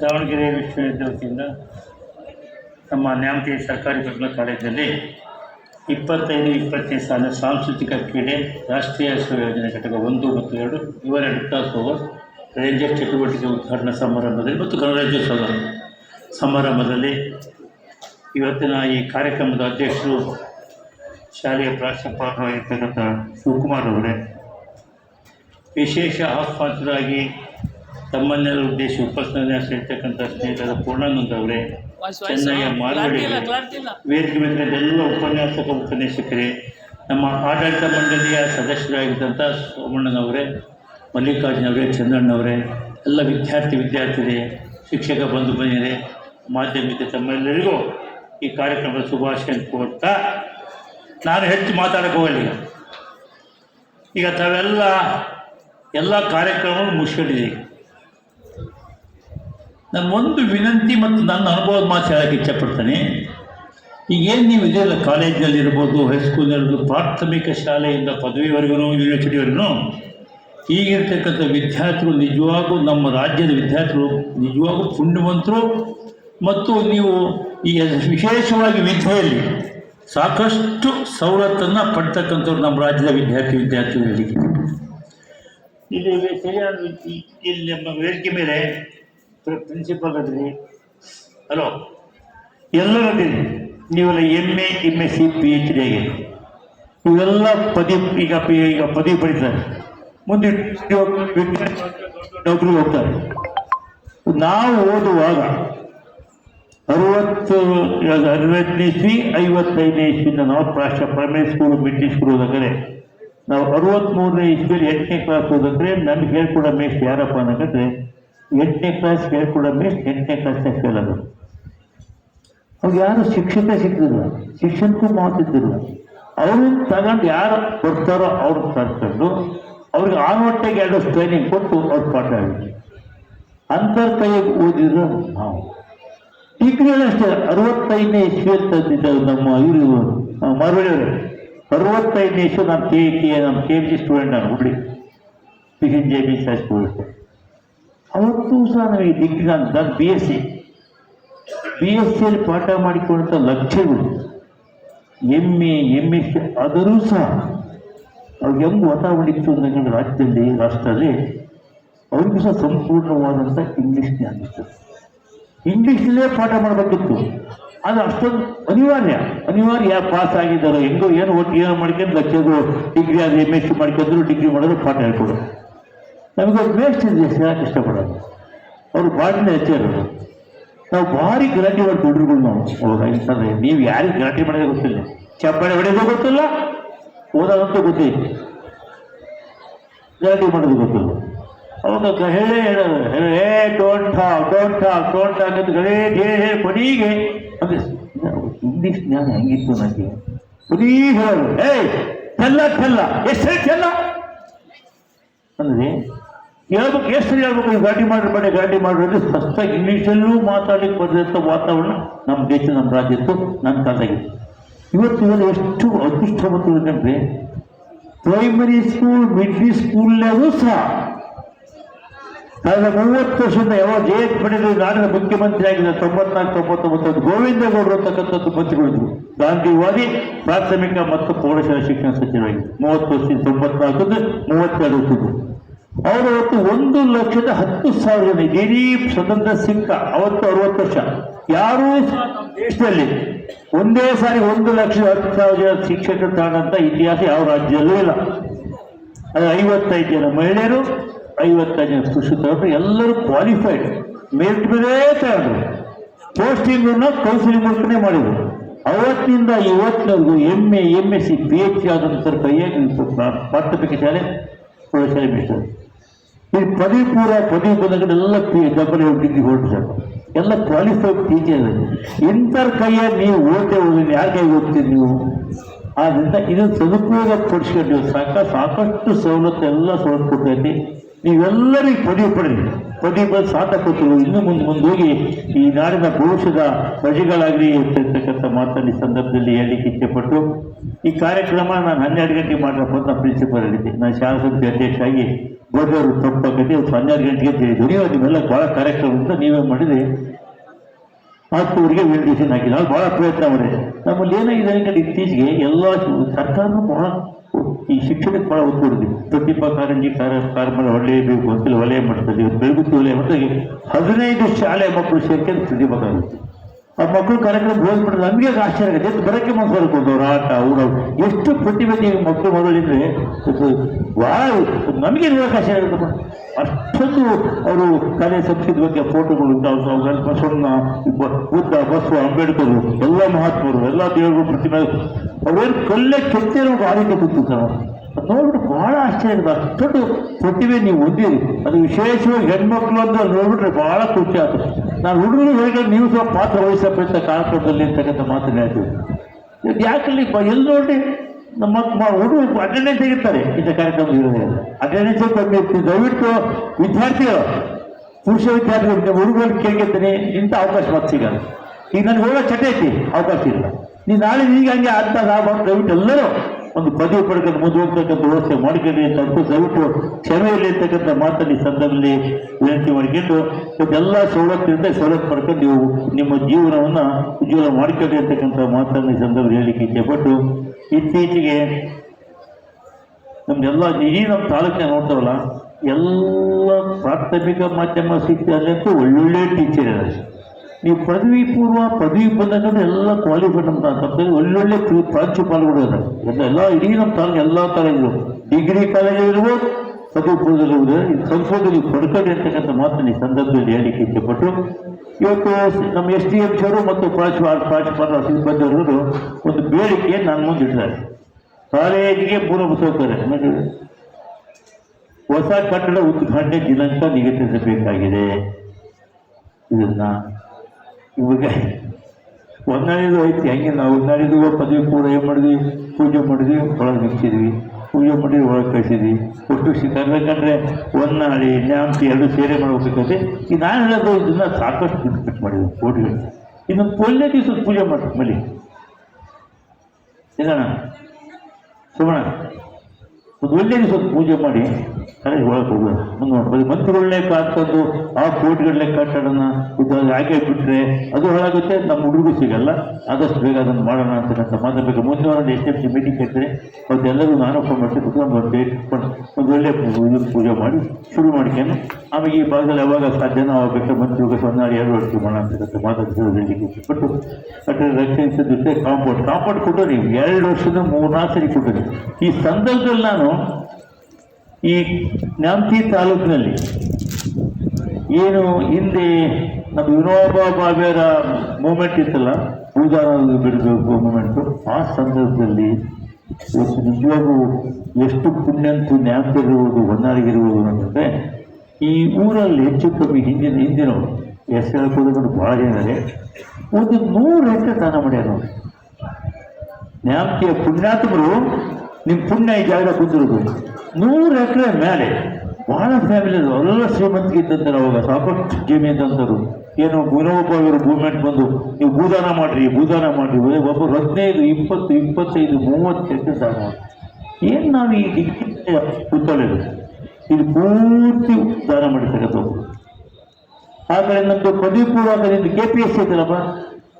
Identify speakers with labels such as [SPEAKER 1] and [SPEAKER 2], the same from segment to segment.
[SPEAKER 1] ದಾವಣಗೆರೆ ವಿಶ್ವವಿದ್ಯಾಲಯದಿಂದ ನಮ್ಮ ನ್ಯಾಮತಿ ಸರ್ಕಾರಿ ಪ್ರಜ್ಞಾ ಕಾಲೇಜಲ್ಲಿ ಇಪ್ಪತ್ತೈದು ಇಪ್ಪತ್ತೈದು ಸಾಲ ಸಾಂಸ್ಕೃತಿಕ ಕ್ರೀಡೆ ರಾಷ್ಟ್ರೀಯ ಯೋಜನೆ ಘಟಕ ಒಂದು ಮತ್ತು ಎರಡು ಇವರ ತಾಸುವ ರೇಂಜರ್ ಚಟುವಟಿಕೆ ಉದ್ಘಾಟನಾ ಸಮಾರಂಭದಲ್ಲಿ ಮತ್ತು ಗಣರಾಜ್ಯೋತ್ಸವ ಸಮಾರಂಭದಲ್ಲಿ ಇವತ್ತಿನ ಈ ಕಾರ್ಯಕ್ರಮದ ಅಧ್ಯಕ್ಷರು ಶಾಲೆಯ ಪ್ರಾಂಶುಪಾಲರಾಗಿರ್ತಕ್ಕಂಥ ಶಿವಕುಮಾರ್ ಅವರೇ. ವಿಶೇಷ ಆಹ್ವಾನಿತರಾಗಿ ತಮ್ಮನ್ನೆಲ್ಲ ಉದ್ದೇಶ ಸೇರ್ತಕ್ಕಂಥ ಸ್ನೇಹಿತರ ಪೂರ್ಣಾನಂದ ಅವರೇ ಚೆನ್ನಾಗಿ ಮಾರ್ಗಡಿ ವೇದಿಕೆ ಮೇಲೆ ಎಲ್ಲ ಉಪನ್ಯಾಸಕ ಉಪನ್ಯಾಸಕರೇ ನಮ್ಮ ಆಡಳಿತ ಮಂಡಳಿಯ ಸದಸ್ಯರಾಗಿದ್ದಂಥ ಸೋಮಣ್ಣನವರೇ ಮಲ್ಲಿಕಾರ್ಜುನವರೇ ಚಂದ್ರಣ್ಣವರೇ ಎಲ್ಲ ವಿದ್ಯಾರ್ಥಿ ವಿದ್ಯಾರ್ಥಿಗಳೇ ಶಿಕ್ಷಕ ಬಂಧು ಬಂದಿದೆ ಮಾಧ್ಯಮಿಕ ತಮ್ಮೆಲ್ಲರಿಗೂ ಈ ಕಾರ್ಯಕ್ರಮದ ಶುಭಾಶಯ ಕೋರ್ತಾ ನಾನು ಹೆಚ್ಚು ಈಗ ಈಗ ತಾವೆಲ್ಲ ಎಲ್ಲ ಕಾರ್ಯಕ್ರಮಗಳು ಮುಗಿಸ್ಕೊಂಡಿದ್ದೀವಿ ನಾನು ಒಂದು ವಿನಂತಿ ಮತ್ತು ನನ್ನ ಅನುಭವದ ಮಾತು ಹೇಳಕ್ಕೆ ಇಚ್ಛಪಡ್ತೇನೆ. ಈಗೇನು ನೀವು ಇದೆಯಲ್ಲ ಕಾಲೇಜ್ನಲ್ಲಿ ಇರ್ಬೋದು ಹೈಸ್ಕೂಲ್ನಲ್ಲಿರ್ಬೋದು ಪ್ರಾಥಮಿಕ ಶಾಲೆಯಿಂದ ಪದವಿವರೆಗೂ ಯೂನಿವರ್ಸಿಟಿವರೆಗೂ ಈಗಿರ್ತಕ್ಕಂಥ ವಿದ್ಯಾರ್ಥಿಗಳು ನಿಜವಾಗೂ ನಮ್ಮ ರಾಜ್ಯದ ವಿದ್ಯಾರ್ಥಿಗಳು ನಿಜವಾಗೂ ಪುಣ್ಯವಂತರು ಮತ್ತು ನೀವು ಈ ವಿಶೇಷವಾಗಿ ವಿದ್ಯೆಯಲ್ಲಿ ಸಾಕಷ್ಟು ಸವಲತ್ತನ್ನು ಪಡ್ತಕ್ಕಂಥವ್ರು ನಮ್ಮ ರಾಜ್ಯದ ವಿದ್ಯಾರ್ಥಿ ವಿದ್ಯಾರ್ಥಿಗಳಿಗೆ. ಇಲ್ಲಿ ಸರಿಯಾದ ಇಲ್ಲಿ ನಮ್ಮ ವೇದಿಕೆ ಮೇಲೆ ಪ್ರಿನ್ಸಿಪಲ್ ಅದ್ರಿ. ಹಲೋ ಎಲ್ಲರೂ ಅದಿರಿ. ನೀವೆಲ್ಲ M A M S C P H D ಆಗಿದೆ ಇವೆಲ್ಲ ಪದವಿ, ಈಗ ಪಿ, ಈಗ ಪದವಿ ಪಡಿತಾರೆ. ಮುಂದೆ ನೌಕರಿ ಹೋಗ್ತಾರೆ. ನಾವು ಓದುವಾಗ ಅರವತ್ತು, ಅರವತ್ತನೇ ಇಸ್ವಿ ಐವತ್ತೈದನೇ ಇಸ್ವಿಯಿಂದ ನಾವು ಪ್ರಾಶ ಪ್ರೈಮರಿ ಸ್ಕೂಲ್ ಮಿಡ್ಲ್ ಸ್ಕೂಲ್ ಹೋದಾಗಲೇ ನಾವು ಅರವತ್ತ್ಮೂರನೇ ಇಸ್ವಿಯಲ್ಲಿ ಎಂಟನೇ ಕ್ಲಾಸ್ ಹೋದಂದ್ರೆ ನನ್ಗೆ ಹೇಳ್ಕೊಡೋ ಮೇಸ್ಟ್ ಯಾರಪ್ಪ ಅನ್ನಕಂದ್ರೆ ಎಂಟನೇ ಕ್ಲಾಸ್ ಹೇಳ್ಕೊಡೋ ಎಂಟನೇ ಕ್ಲಾಸ್ನಾಗ ಫೇಲ್ ಆಗೋದು. ಅವ್ರು ಯಾರು ಶಿಕ್ಷಕ ಸಿಕ್ಕಿದ್ರು? ಶಿಕ್ಷಣಕ್ಕೂ ಮಾತಿದ್ದಿಲ್ಲ ಅವ್ರನ್ನ ತಗೊಂಡು ಯಾರು ಬರ್ತಾರೋ ಅವ್ರನ್ನ ಕರ್ಕೊಂಡು ಅವ್ರಿಗೆ ಆನ್ವಟ್ಟಿಗೆ ಎರಡು ಟ್ರೈನಿಂಗ್ ಕೊಟ್ಟು ಅವ್ರು ಪಾಠ ಹೇಳಿ ಅಂತರ್ ಕೈಯಾಗಿ ಓದಿದ್ರು ನಾವು ಅಷ್ಟೇ ಅರವತ್ತೈದನೇ ಇಸ್ವಿ ತಂದಿದ್ದರು ನಮ್ಮ ಇವರು ಮಾರ್ವಡಿಯವರು ಅರವತ್ತೈದನೇ ಇಸ್ವಿ ನಮ್ಮ ಕೆ ಟಿ ನಮ್ಮ ಕೆ ಎಂ ಜಿ ಸ್ಟೂಡೆಂಟ್ ನಾನು Hubli N J B student ಅವತ್ತು ಸಹ ನಮಗೆ ಡಿಗ್ರಿ ನಾನು B S C B S ಸಿಯಲ್ಲಿ ಪಾಠ ಮಾಡಿಕೊಂಡಂಥ ಲಕ್ಷ್ಯಗಳು ಎಂ ಎ ಎಂ ಎಸ್ ಆದರೂ ಸಹ ಅವ್ರಿಗೆ ಹೆಂಗ್ ವಾತಾವರಣ ಇತ್ತು ಅಂತಕ್ಕಂಥ ರಾಜ್ಯದಲ್ಲಿ, ರಾಷ್ಟ್ರದಲ್ಲಿ ಅವ್ರಿಗೂ ಸಹ ಸಂಪೂರ್ಣವಾದಂಥ ಇಂಗ್ಲೀಷ್ ಜ್ಞಾನ ಇಂಗ್ಲೀಷ್ನಲ್ಲೇ ಪಾಠ ಮಾಡಬೇಕಿತ್ತು. ಅದು ಅಷ್ಟೊಂದು ಅನಿವಾರ್ಯ ಅನಿವಾರ್ಯ ಯಾರು ಪಾಸ್ ಆಗಿದ್ದಾರೋ, ಹೆಂಗೋ, ಏನು ಒಟ್ಟು ಏನೋ ಮಾಡ್ಕೊಂಡು ಲಕ್ಷಗಳು ಡಿಗ್ರಿ ಆದರೆ ಎಂ ಎಸ್ ಸಿ ಮಾಡ್ಕೊಂಡ್ರು ಡಿಗ್ರಿ ಮಾಡಿದ್ರು ಪಾಠ ಹೇಳ್ಕೊಡು. ನಮಗೆ ಒಂದು ಮೇಸ್ಟ್ ಇದೆ ಹೇಳಕ್ಕೆ ಇಷ್ಟಪಡೋದು. ಅವರು ಭಾಳನೇ ಹೆಚ್ಚಿರೋದು ನಾವು ಭಾರಿ ಗಲಾಟೆ ಮಾಡಿ ಹುಡುಗರು ನಾವು. ಇಂಥದ್ದು ನೀವು ಯಾರಿಗೆ ಗಲಾಟೆ ಮಾಡೋದೇ ಗೊತ್ತಿಲ್ಲ. ಚಪ್ಪಾಳೆ ಹೊಡೆಯೋದು ಗೊತ್ತಿಲ್ಲ, ಓದೋದಂತೂ ಗೊತ್ತಿಲ್ಲ. ಗಲಾಟೆ ಮಾಡೋದು ಗೊತ್ತಿಲ್ಲ. ಅವಾಗ ಹೇಳೇ ಹೇಳೋದು ಹೇಳಿ ಏ don't talk don't talk don't ಗೇ ಅಂತ ಗಲೇ ಹೇಳಿ ಕೊನೆಗೆ. ಅದು ಇಂಗ್ಲೀಷ್ ಜ್ಞಾನ ಹೆಂಗಿತ್ತು ನನಗೆ ಕೊನೆಗೆ ಹೇಳೋದು. ಏಯ್, ಚೆಲ್ಲ ಚೆಲ್ಲ. ಎಷ್ಟೇ ಚೆಲ್ಲ. ಅಂದರೆ ಹೇಳ್ಬೇಕು ಎಷ್ಟು ಹೇಳ್ಬೇಕು ಗಾಡಿ ಮಾಡ್ರಿ ಗಾಡಿ ಮಾಡ್ರಿ ಸ್ಪಷ್ಟ ಇಂಗ್ಲೀಷಲ್ಲೂ ಮಾತಾಡಲಿಕ್ಕೆ ಬರೆದಂಥ ವಾತಾವರಣ ನಮ್ಮ ದೇಶ, ನಮ್ಮ ರಾಜ್ಯ ಇತ್ತು, ನನ್ನ ಕಾಲದಾಗಿತ್ತು ಇವತ್ತು ಇವರು ಎಷ್ಟು ಅದೃಷ್ಟವಂತರು ಯಾಕಂದ್ರೆ ಪ್ರೈಮರಿ ಸ್ಕೂಲ್ ಮಿಡ್ಲಿ ಸ್ಕೂಲ್ನಾಗೂ ಸಹ, ಕಳೆದ ಮೂವತ್ತು ವರ್ಷದಿಂದ ಯಾವಾಗ ಜೆ ಎಸ್ ಪಡೆದು ನಾಡಿನ ಮುಖ್ಯಮಂತ್ರಿ ಆಗಿದ್ದ ತೊಂಬತ್ನಾಲ್ಕು, ತೊಂಬತ್ತೊಂಬತ್ತು ಗೋವಿಂದ ಗೌಡರು ಅಂತಕ್ಕಂಥದ್ದು ಮಂತ್ರಿಗಳಿದ್ರು. ಗಾಂಧಿವಾದಿ ಪ್ರಾಥಮಿಕ ಮತ್ತು ಪ್ರೌಢಶಾಲಾ ಶಿಕ್ಷಣ ಸಚಿವರಾಗಿದ್ದರು ಮೂವತ್ತು ವರ್ಷದಿಂದ ತೊಂಬತ್ನಾಲ್ಕು ಮೂವತ್ತೆರಡು ಅವರು ಅವತ್ತು ಒಂದು ಲಕ್ಷದ ಹತ್ತು ಸಾವಿರ ಜನ ದಿಲೀಪ್ ಸ್ವತಂತ್ರ ಸಿಂಗ್ ಅವತ್ತು ಅರವತ್ತು ವರ್ಷ. ಯಾರೂ ದೇಶದಲ್ಲಿ ಒಂದೇ ಸಾರಿ ಒಂದು ಲಕ್ಷದ ಹತ್ತು ಸಾವಿರ ಜನ ಶಿಕ್ಷಕರು ತಾಣಂತ ಇತಿಹಾಸ ಯಾವ ರಾಜ್ಯದಲ್ಲೂ ಇಲ್ಲ. ಅದು ಐವತ್ತೈದು ಜನ ಮಹಿಳೆಯರು, ಐವತ್ತೈದು ಜನ ಸುಶಿತರು ಎಲ್ಲರೂ ಕ್ವಾಲಿಫೈಡ್ ಮೆರಿಟ್ ಮೇಲೆ ತಗೊಂಡ್ರು. ಪೋಸ್ಟಿಂಗನ್ನು ಕೌನ್ಸಿಲಿಂಗ್ ಮೂಲಕನೇ ಮಾಡಿದ್ರು. ಅವತ್ತಿನಿಂದ ಇವತ್ತಿನವರೆಗೂ M A M S C P H ಆದಂತ ಪ್ರಾಥಮಿಕ ಶಾಲೆ, ಪ್ರೌಢಶಾಲೆ ಮೀಸಲು ಈ ಪದವಿ ಪೂರ ಪದವಿ ಬಂದ ಎಲ್ಲ ಪಿ ಡಬಲ್ ಡಿಗ್ರಿ ಹೊರಟಿದ್ದಾರೆ ಎಲ್ಲ ಕ್ವಾಲಿಫೈಡ್ ಟೀಚರ್ ಇಂಥರ ಕೈಯ ನೀವು ಓದೇ ಹೋಗಿ ಯಾರ ಕೈಗೆ ಓದ್ತೀರಿ ನೀವು? ಆದ್ದರಿಂದ ಇದು ಸದುಪಯೋಗ ಪಡಿಸ್ಕೊಂಡು ಸಾಕ, ಸಾಕಷ್ಟು ಸವಲತ್ತು ಎಲ್ಲ ಸವಲತ್ತು ಕೊಟ್ಟೈತಿ ನೀವೆಲ್ಲರೂ ಈ ಪದವಿ ಪಡೀರಿ. ಪದವಿ ಬಂದು ಸಾಧಕರು ಇನ್ನು ಮುಂದೆ ಮುಂದೆ ಹೋಗಿ ಈ ನಾಡಿನ ಭವಿಷ್ಯದ ಪ್ರಜೆಗಳಾಗಲಿ ಇರ್ತಕ್ಕಂಥ ಮಾತನ್ನು ಈ ಸಂದರ್ಭದಲ್ಲಿ ಹೇಳಲಿಕ್ಕೆ ಇಚ್ಛೆಪಟ್ಟು ಈ ಕಾರ್ಯಕ್ರಮ ನಾನು ಹನ್ನೆರಡು ಗಂಟೆಗೆ ಮಾಡಬೇಕು ಅಂತ ಪ್ರಿನ್ಸಿಪಲ್ ಹೇಳಿದ್ದೆ ನಾನು ಶಾಲಾ ಸಮಿತಿ ಅಧ್ಯಕ್ಷ ಆಗಿ ಗೋದವರು ತಪ್ಪಾಗತ್ತೆ ಇವತ್ತು ಹನ್ನೆರಡು ಗಂಟೆಗೆ ತಿಳಿದ್ರು ನೀವು ಅದನ್ನೆಲ್ಲ ಭಾಳ ಕಾರ್ಯಕ್ರಮ ಅಂತ ನೀವೇ ಮಾಡಿದ್ರೆ ಹತ್ತುವರೆಗೆ ವೇಲ್ಡೇಷನ್ ಹಾಕಿಲ್ಲ ನಾವು ಭಾಳ ಪ್ರಯತ್ನ ಮಾಡಿದೆ. ನಮ್ಮಲ್ಲಿ ಏನಾಗಿದೆ ಅಂದರೆ ಇತ್ತೀಚೆಗೆ ಎಲ್ಲ ಸರ್ಕಾರನೂ ಭಾಳ ಈ ಶಿಕ್ಷಣಕ್ಕೆ ಭಾಳ ಒತ್ತು ಕೊಡ್ತೀವಿ ಪ್ರತಿಭಾ ಕಾರಂಜಿ ಕಾರ್ಯ ಒಳ್ಳೆಯ ಬೇಕು ಅಂತ ವಲಯ ಮಾಡ್ತದೆ ಬೆಳಗುತ್ತಿ ವಲಯ ಮಾಡ್ತದೆ. ಹದಿನೈದು ಶಾಲೆ ಮಕ್ಕಳು ಸೇರ್ಕೊಂಡು ಪ್ರತಿಭಾ ಕಾರಂಜಿ ಆ ಮಕ್ಕಳು ಕಾರ್ಯಕ್ರಮ ಹೋಗ್ಬಿಟ್ರೆ ನಮಗೆ ಆಶ್ಚರ್ಯ ಆಗುತ್ತೆ. ಬರೋಕ್ಕೆ ಮನಸ್ಸು ಬರ್ಕೊಂಡು ಅವ್ರ ಆಟ ಅವ್ರ ಎಷ್ಟು ಪ್ರತಿಭೆ ಮಕ್ಕಳು ಮಗಳಿದ್ರೆ ಭಾಳ ನಮಗೆ ನೋಡೋಕೆ ಆಶ್ಚರ್ಯ ಆಗುತ್ತೆ ಅಷ್ಟೊಂದು ಅವರು ಕಲೆ ಸಂಸ್ಕೃತಿ ಬಗ್ಗೆ ಫೋಟೋಗಳು ಅವುಗಳ ಬಸವಣ್ಣ ಬುದ್ಧ, ಬಸವ, ಅಂಬೇಡ್ಕರ್, ಎಲ್ಲ ಮಹಾತ್ಮರು, ಎಲ್ಲ ದೇವರು ಪ್ರತಿಮೆ. ಅವ್ರೇನು ಕಲ್ಲೇ ಕೆತ್ತೆ ನಮ್ಗೆ ಆರೋಗ್ಯ ಕೂತು ಸರ್ ಅದು ನೋಡ್ಬಿಟ್ಟು ಬಹಳ ಆಶ್ಚರ್ಯ ಆಗುತ್ತೆ. ಅಷ್ಟೊಂದು ಪ್ರತಿಭೆ ನೀವು ಹೊಂದಿರಿ. ಅದು ವಿಶೇಷವಾಗಿ ಹೆಣ್ಮಕ್ಳು ಅಂತ ನೋಡ್ಬಿಟ್ರೆ ಬಹಳ ಖುಷಿ ಆಗುತ್ತೆ. ನಾನು ಹುಡುಗರು ಹೇಗೆ ನೀವು ಸಹ ಪಾತ್ರ ವಹಿಸಬೇಕಂತ ಕಾರ್ಯಕ್ರಮದಲ್ಲಿ ಅಂತಕ್ಕಂಥ ಮಾತು ಹೇಳ್ತೀವಿ. ಯಾಕಲ್ಲಿ ಎಲ್ಲಿ ನೋಡಿ ನಮ್ಮ ಹುಡುಗರು ಅಟೆಂಡೆನ್ಸ್ ಆಗಿರ್ತಾರೆ ಇಂಥ ಕಾರ್ಯಕ್ರಮ ಇರೋದೇ ಅಟೆಂಡೆನ್ಸ್ ಕಮ್ಮಿ ಇರ್ತೀವಿ ದಯವಿಟ್ಟು ವಿದ್ಯಾರ್ಥಿಗಳು ಪುರುಷ ವಿದ್ಯಾರ್ಥಿಗಳು ಹುಡುಗರು ಕೇಳ್ಕೊತೀನಿ ಇಂಥ ಅವಕಾಶ ಮತ್ತೆ ಸಿಗಲ್ಲ. ಈಗ ನನಗೆ ಹೋಗೋ ಚಟ ಐತಿ, ಅವಕಾಶ ಇಲ್ಲ. ನೀನು ನಾಳೆ ಈಗ ಹಂಗೆ ಆವಾಗ ದಯವಿಟ್ಟು ಎಲ್ಲರೂ ಒಂದು ಪದವಿ ಪಡ್ಕೊಂಡು ಮುಂದೆ ಹೋಗ್ತಕ್ಕಂಥ ವ್ಯವಸ್ಥೆ ಮಾಡ್ಕೊಳ್ಳಿ ಅಂತ ದಯವಿಟ್ಟು ಕ್ಷಮೆಯಲ್ಲಿ ಇರ್ತಕ್ಕಂಥ ಮಾತನ್ನು ಸಂದರ್ಭದಲ್ಲಿ ವಿನಂತಿ ಮಾಡಿಕೊಂಡು ಎಲ್ಲ ಸವಲತ್ತಿನಿಂದ ಸವಲತ್ತು ಪಡ್ಕೊಂಡು ನೀವು ನಿಮ್ಮ ಜೀವನವನ್ನು ಉಜ್ವಲ ಮಾಡ್ಕೊಳ್ಳಿ ಅಂತಕ್ಕಂಥ ಮಾತನ್ನು ಈ ಸಂದರ್ಭದಲ್ಲಿ ಹೇಳಲಿಕ್ಕೆ ಇಚ್ಛೆಪಟ್ಟು ಇತ್ತೀಚೆಗೆ ನಮ್ದೆಲ್ಲ ಇಡೀ ನಮ್ಮ ತಾಲೂಕಿನ ನೋಡ್ತಾವಲ್ಲ ಎಲ್ಲ ಪ್ರಾಥಮಿಕ ಮಾಧ್ಯಮ ಶಿಕ್ಷಣಲ್ಲಂತೂ ಒಳ್ಳೊಳ್ಳೆ ಟೀಚರ್ ಇದ್ದಾರೆ. ನೀವು ಪದವಿ ಪೂರ್ವ, ಪದವಿ ಬಂದಾಗ ಎಲ್ಲ ಕ್ವಾಲಿಫೈಡ್ ಅಂತ ತಪ್ಪದೆ ಒಳ್ಳೊಳ್ಳೆ ಪ್ರಿ- ಪ್ರಾಂಶುಪಾಲಗಳು ಇದ್ದಾರೆ ಎಲ್ಲ ಇಡೀ ನಮ್ಮ ತಾಲೂಕು ಎಲ್ಲ ಕಾಲೇಜು ಡಿಗ್ರಿ ಕಾಲೇಜು ಇರ್ಬೋದು ಪದವಿ ಈ ಸಂಶೋಧನೆ ಪಡ್ಕೊಳ್ಳಿ ಇರ್ತಕ್ಕಂಥ ಮಾತನ್ನು ಈ ಸಂದರ್ಭದಲ್ಲಿ ಹೇಳಿಕೆ ಇಷ್ಟಪಟ್ಟು ಇವತ್ತು ನಮ್ಮ ಎಸ್ ಡಿ ಎಂ ಅವರು ಮತ್ತು ಪ್ರಾಂಶುಪಾಲ ಪ್ರಾಂಶುಪಾಲ ಸಿಬ್ಬಂದಿಯವರು ಒಂದು ಬೇಡಿಕೆ ನಾನು ಮುಂದೆ ಇಟ್ಟಿದ್ದಾರೆ. ಕಾಲೇಜಿಗೆ ಪೂರ್ವ ಸೌಕರ್ಯ ಹೊಸ ಕಟ್ಟಡ ಉದ್ಘಾಟನೆ ದಿನಾಂಕ ನಿಗದಿಸಬೇಕಾಗಿದೆ ಇದನ್ನ ಇವಾಗ ಒಂದನೇದು ಐತಿ, ಹಂಗೆ ನಾವು ಒಂದನೇದು ಪದವಿ ಪೂರ್ವ ಏನು ಮಾಡಿದ್ವಿ? ಪೂಜೆ ಮಾಡಿದ್ವಿ, ಒಳಗೆ ನಿಲ್ಸಿದ್ವಿ ಪೂಜೆ ಮಾಡಿ ಒಳಗೆ ಕಳಿಸಿದ್ವಿ. ಒಟ್ಟು ಕರ್ಬೇಕಂದ್ರೆ ಹೊನ್ನಾಳಿ ನ್ಯಾಮತಿ ಎರಡು ಸೇರೆ ಮಾಡ್ಬೇಕಾದ್ರೆ ಈ ನಾನು ಹೇಳೋದು ಇದನ್ನ ಸಾಕಷ್ಟು ದುಡ್ಡು ಕಟ್ ಮಾಡಿದ್ವಿ ಕೋಟಿಗಳು. ಇನ್ನು ಒಳ್ಳೆ ದಿವಸ ಪೂಜೆ ಮಾಡ್ತೀವಿ ಮಲ್ಲಿ. ಇದಣ್ಣ ಸುಮಣ ಒಂದು ಒಳ್ಳೆ ದಿವಸ ಪೂಜೆ ಮಾಡಿ ಒಳಗೆ ಮಂತ್ರಿಗಳನ್ನೇ ಕಾಡ್ಕೊಂಡು ಆ ಕೋಟಿಗಳನ್ನೇ ಕಟ್ಟಡನ ಹಾಗೆ ಬಿಟ್ಟರೆ ಅದು ಹಾಳಾಗುತ್ತೆ, ನಮ್ಮ ಹುಡುಗರು ಸಿಗಲ್ಲ. ಆದಷ್ಟು ಬೇಗ ಅದನ್ನು ಮಾಡೋಣ ಅಂತಕ್ಕಂಥ ಮಾತಾಡಬೇಕು ಮುಂದೆ ವಾರ ಎಸ್ ಎಫ್ ಸಿ ಮೀಟಿಂಗ್ ಕೇಳ್ತಾರೆ. ಅವತ್ತೆಲ್ಲರೂ ನಾನು ಫೋನ್ ಮಾಡ್ತೀನಿ, ಕುತ್ಕೊಂಡು ಒಂದು ಡೇಟ್ ಒಂದು ಒಳ್ಳೆ ಪೂಜೆ ಮಾಡಿ, ಶುರು ಮಾಡ್ಕೊಂಡು ಆಮೇಲೆ ಈ ಭಾಗದಲ್ಲಿ ಯಾವಾಗ ಸಾಧ್ಯನ ಆಗಬೇಕು ಬೇಕಾದ್ರೆ ಮಂತ್ರಿಗಳು ಸೊನ್ನಾಡಿ ಎರಡು ವರ್ಷ ಮಾಡೋಣ ಅಂತಕ್ಕಂಥ ಮಾತಾಡ್ತೀವಿ ಬಟ್ಟು ಕಟ್ಟಡ ರಕ್ಷಣೆ ಜೊತೆ ಕಾಂಪೌಂಡ್ ಕಾಂಪೌಂಡ್ ಕೊಟ್ಟು ನೀವು ಎರಡು ವರ್ಷದ ಮೂರ್ನಾಲ್ಕು ಸರಿ ಕೊಟ್ಟಿರಿ ಈ ಸಂದರ್ಭದಲ್ಲಿ ನಾನು ಈ ನ್ಯಾಮತಿ ತಾಲೂಕಿನಲ್ಲಿ ಏನು ಹಿಂದೆ ನಮ್ಮ ವಿನೋಬಾ ಭಾವೆಯವರ ಮೂಮೆಂಟ್ ಇತ್ತಲ್ಲ ಪೂಜಾರ ಬಿಡಬೇಕು ಮೂಮೆಂಟು ಆ ಸಂದರ್ಭದಲ್ಲಿ ಇವತ್ತು ನಿಜವಾಗೂ ಎಷ್ಟು ಪುಣ್ಯಂತೂ ನ್ಯಾಮತಿಗಿರುವುದು ಹೊನ್ನಾಳಿಗಿರುವುದು ಅಂತಂದರೆ ಈ ಊರಲ್ಲಿ ಹೆಚ್ಚು ಕಮ್ಮಿ ಹಿಂದಿನ ಹಿಂದಿನವರು ಎಲ್ ಹೇಳ್ಕೋದು ಭಾಳ ಜನ ಒಂದು ನೂರು ಎಕರೆ ದಾನ ಮಾಡ್ಯಾರ ನೋಡಿ ನ್ಯಾಮತಿಯ ಪುಣ್ಯಾತ್ಮರು ನಿಮ್ಮ ಪುಣ್ಯ ಈ ಜಾಗ ಕುಂದಿರೋದು. ನೂರು ಎಕರೆ ಮೇಲೆ ಬಹಳ ಫ್ಯಾಮಿಲಿ ಎಲ್ಲ ಶ್ರೀಮಂತಿಗೆ ಇದ್ದಂತಾರೆ ಅವಾಗ ಸಾಕಷ್ಟು ಜಮೀನು ಇದ್ದಂಥವ್ರು ಏನು ಇವರು ಮೂವ್ಮೆಂಟ್ ಬಂದು, ನೀವು ಭೂದಾನ ಮಾಡ್ರಿ, ಭೂದಾನ ಮಾಡಿರಿ ಒಬ್ಬರು ಹದಿನೈದು, ಇಪ್ಪತ್ತು, ಇಪ್ಪತ್ತೈದು, ಮೂವತ್ತು ಎಕರೆ ಸಾಗ ಏನು ನಾವು ಈ ದಿಕ್ಕಿನ ಕೂತ್ಕೊಳ್ಳೋದು ಇದು ಪೂರ್ತಿ ದಾನ ಮಾಡಿರ್ತಕ್ಕಂಥವ್ರು ಆ ಕಡೆ ನಮ್ಮದು ಪದವಿ ಪೂರ್ವ ಕೆ ಪಿ ಎಸ್ ಸಿ ಇದ್ದಲ್ಲಪ್ಪ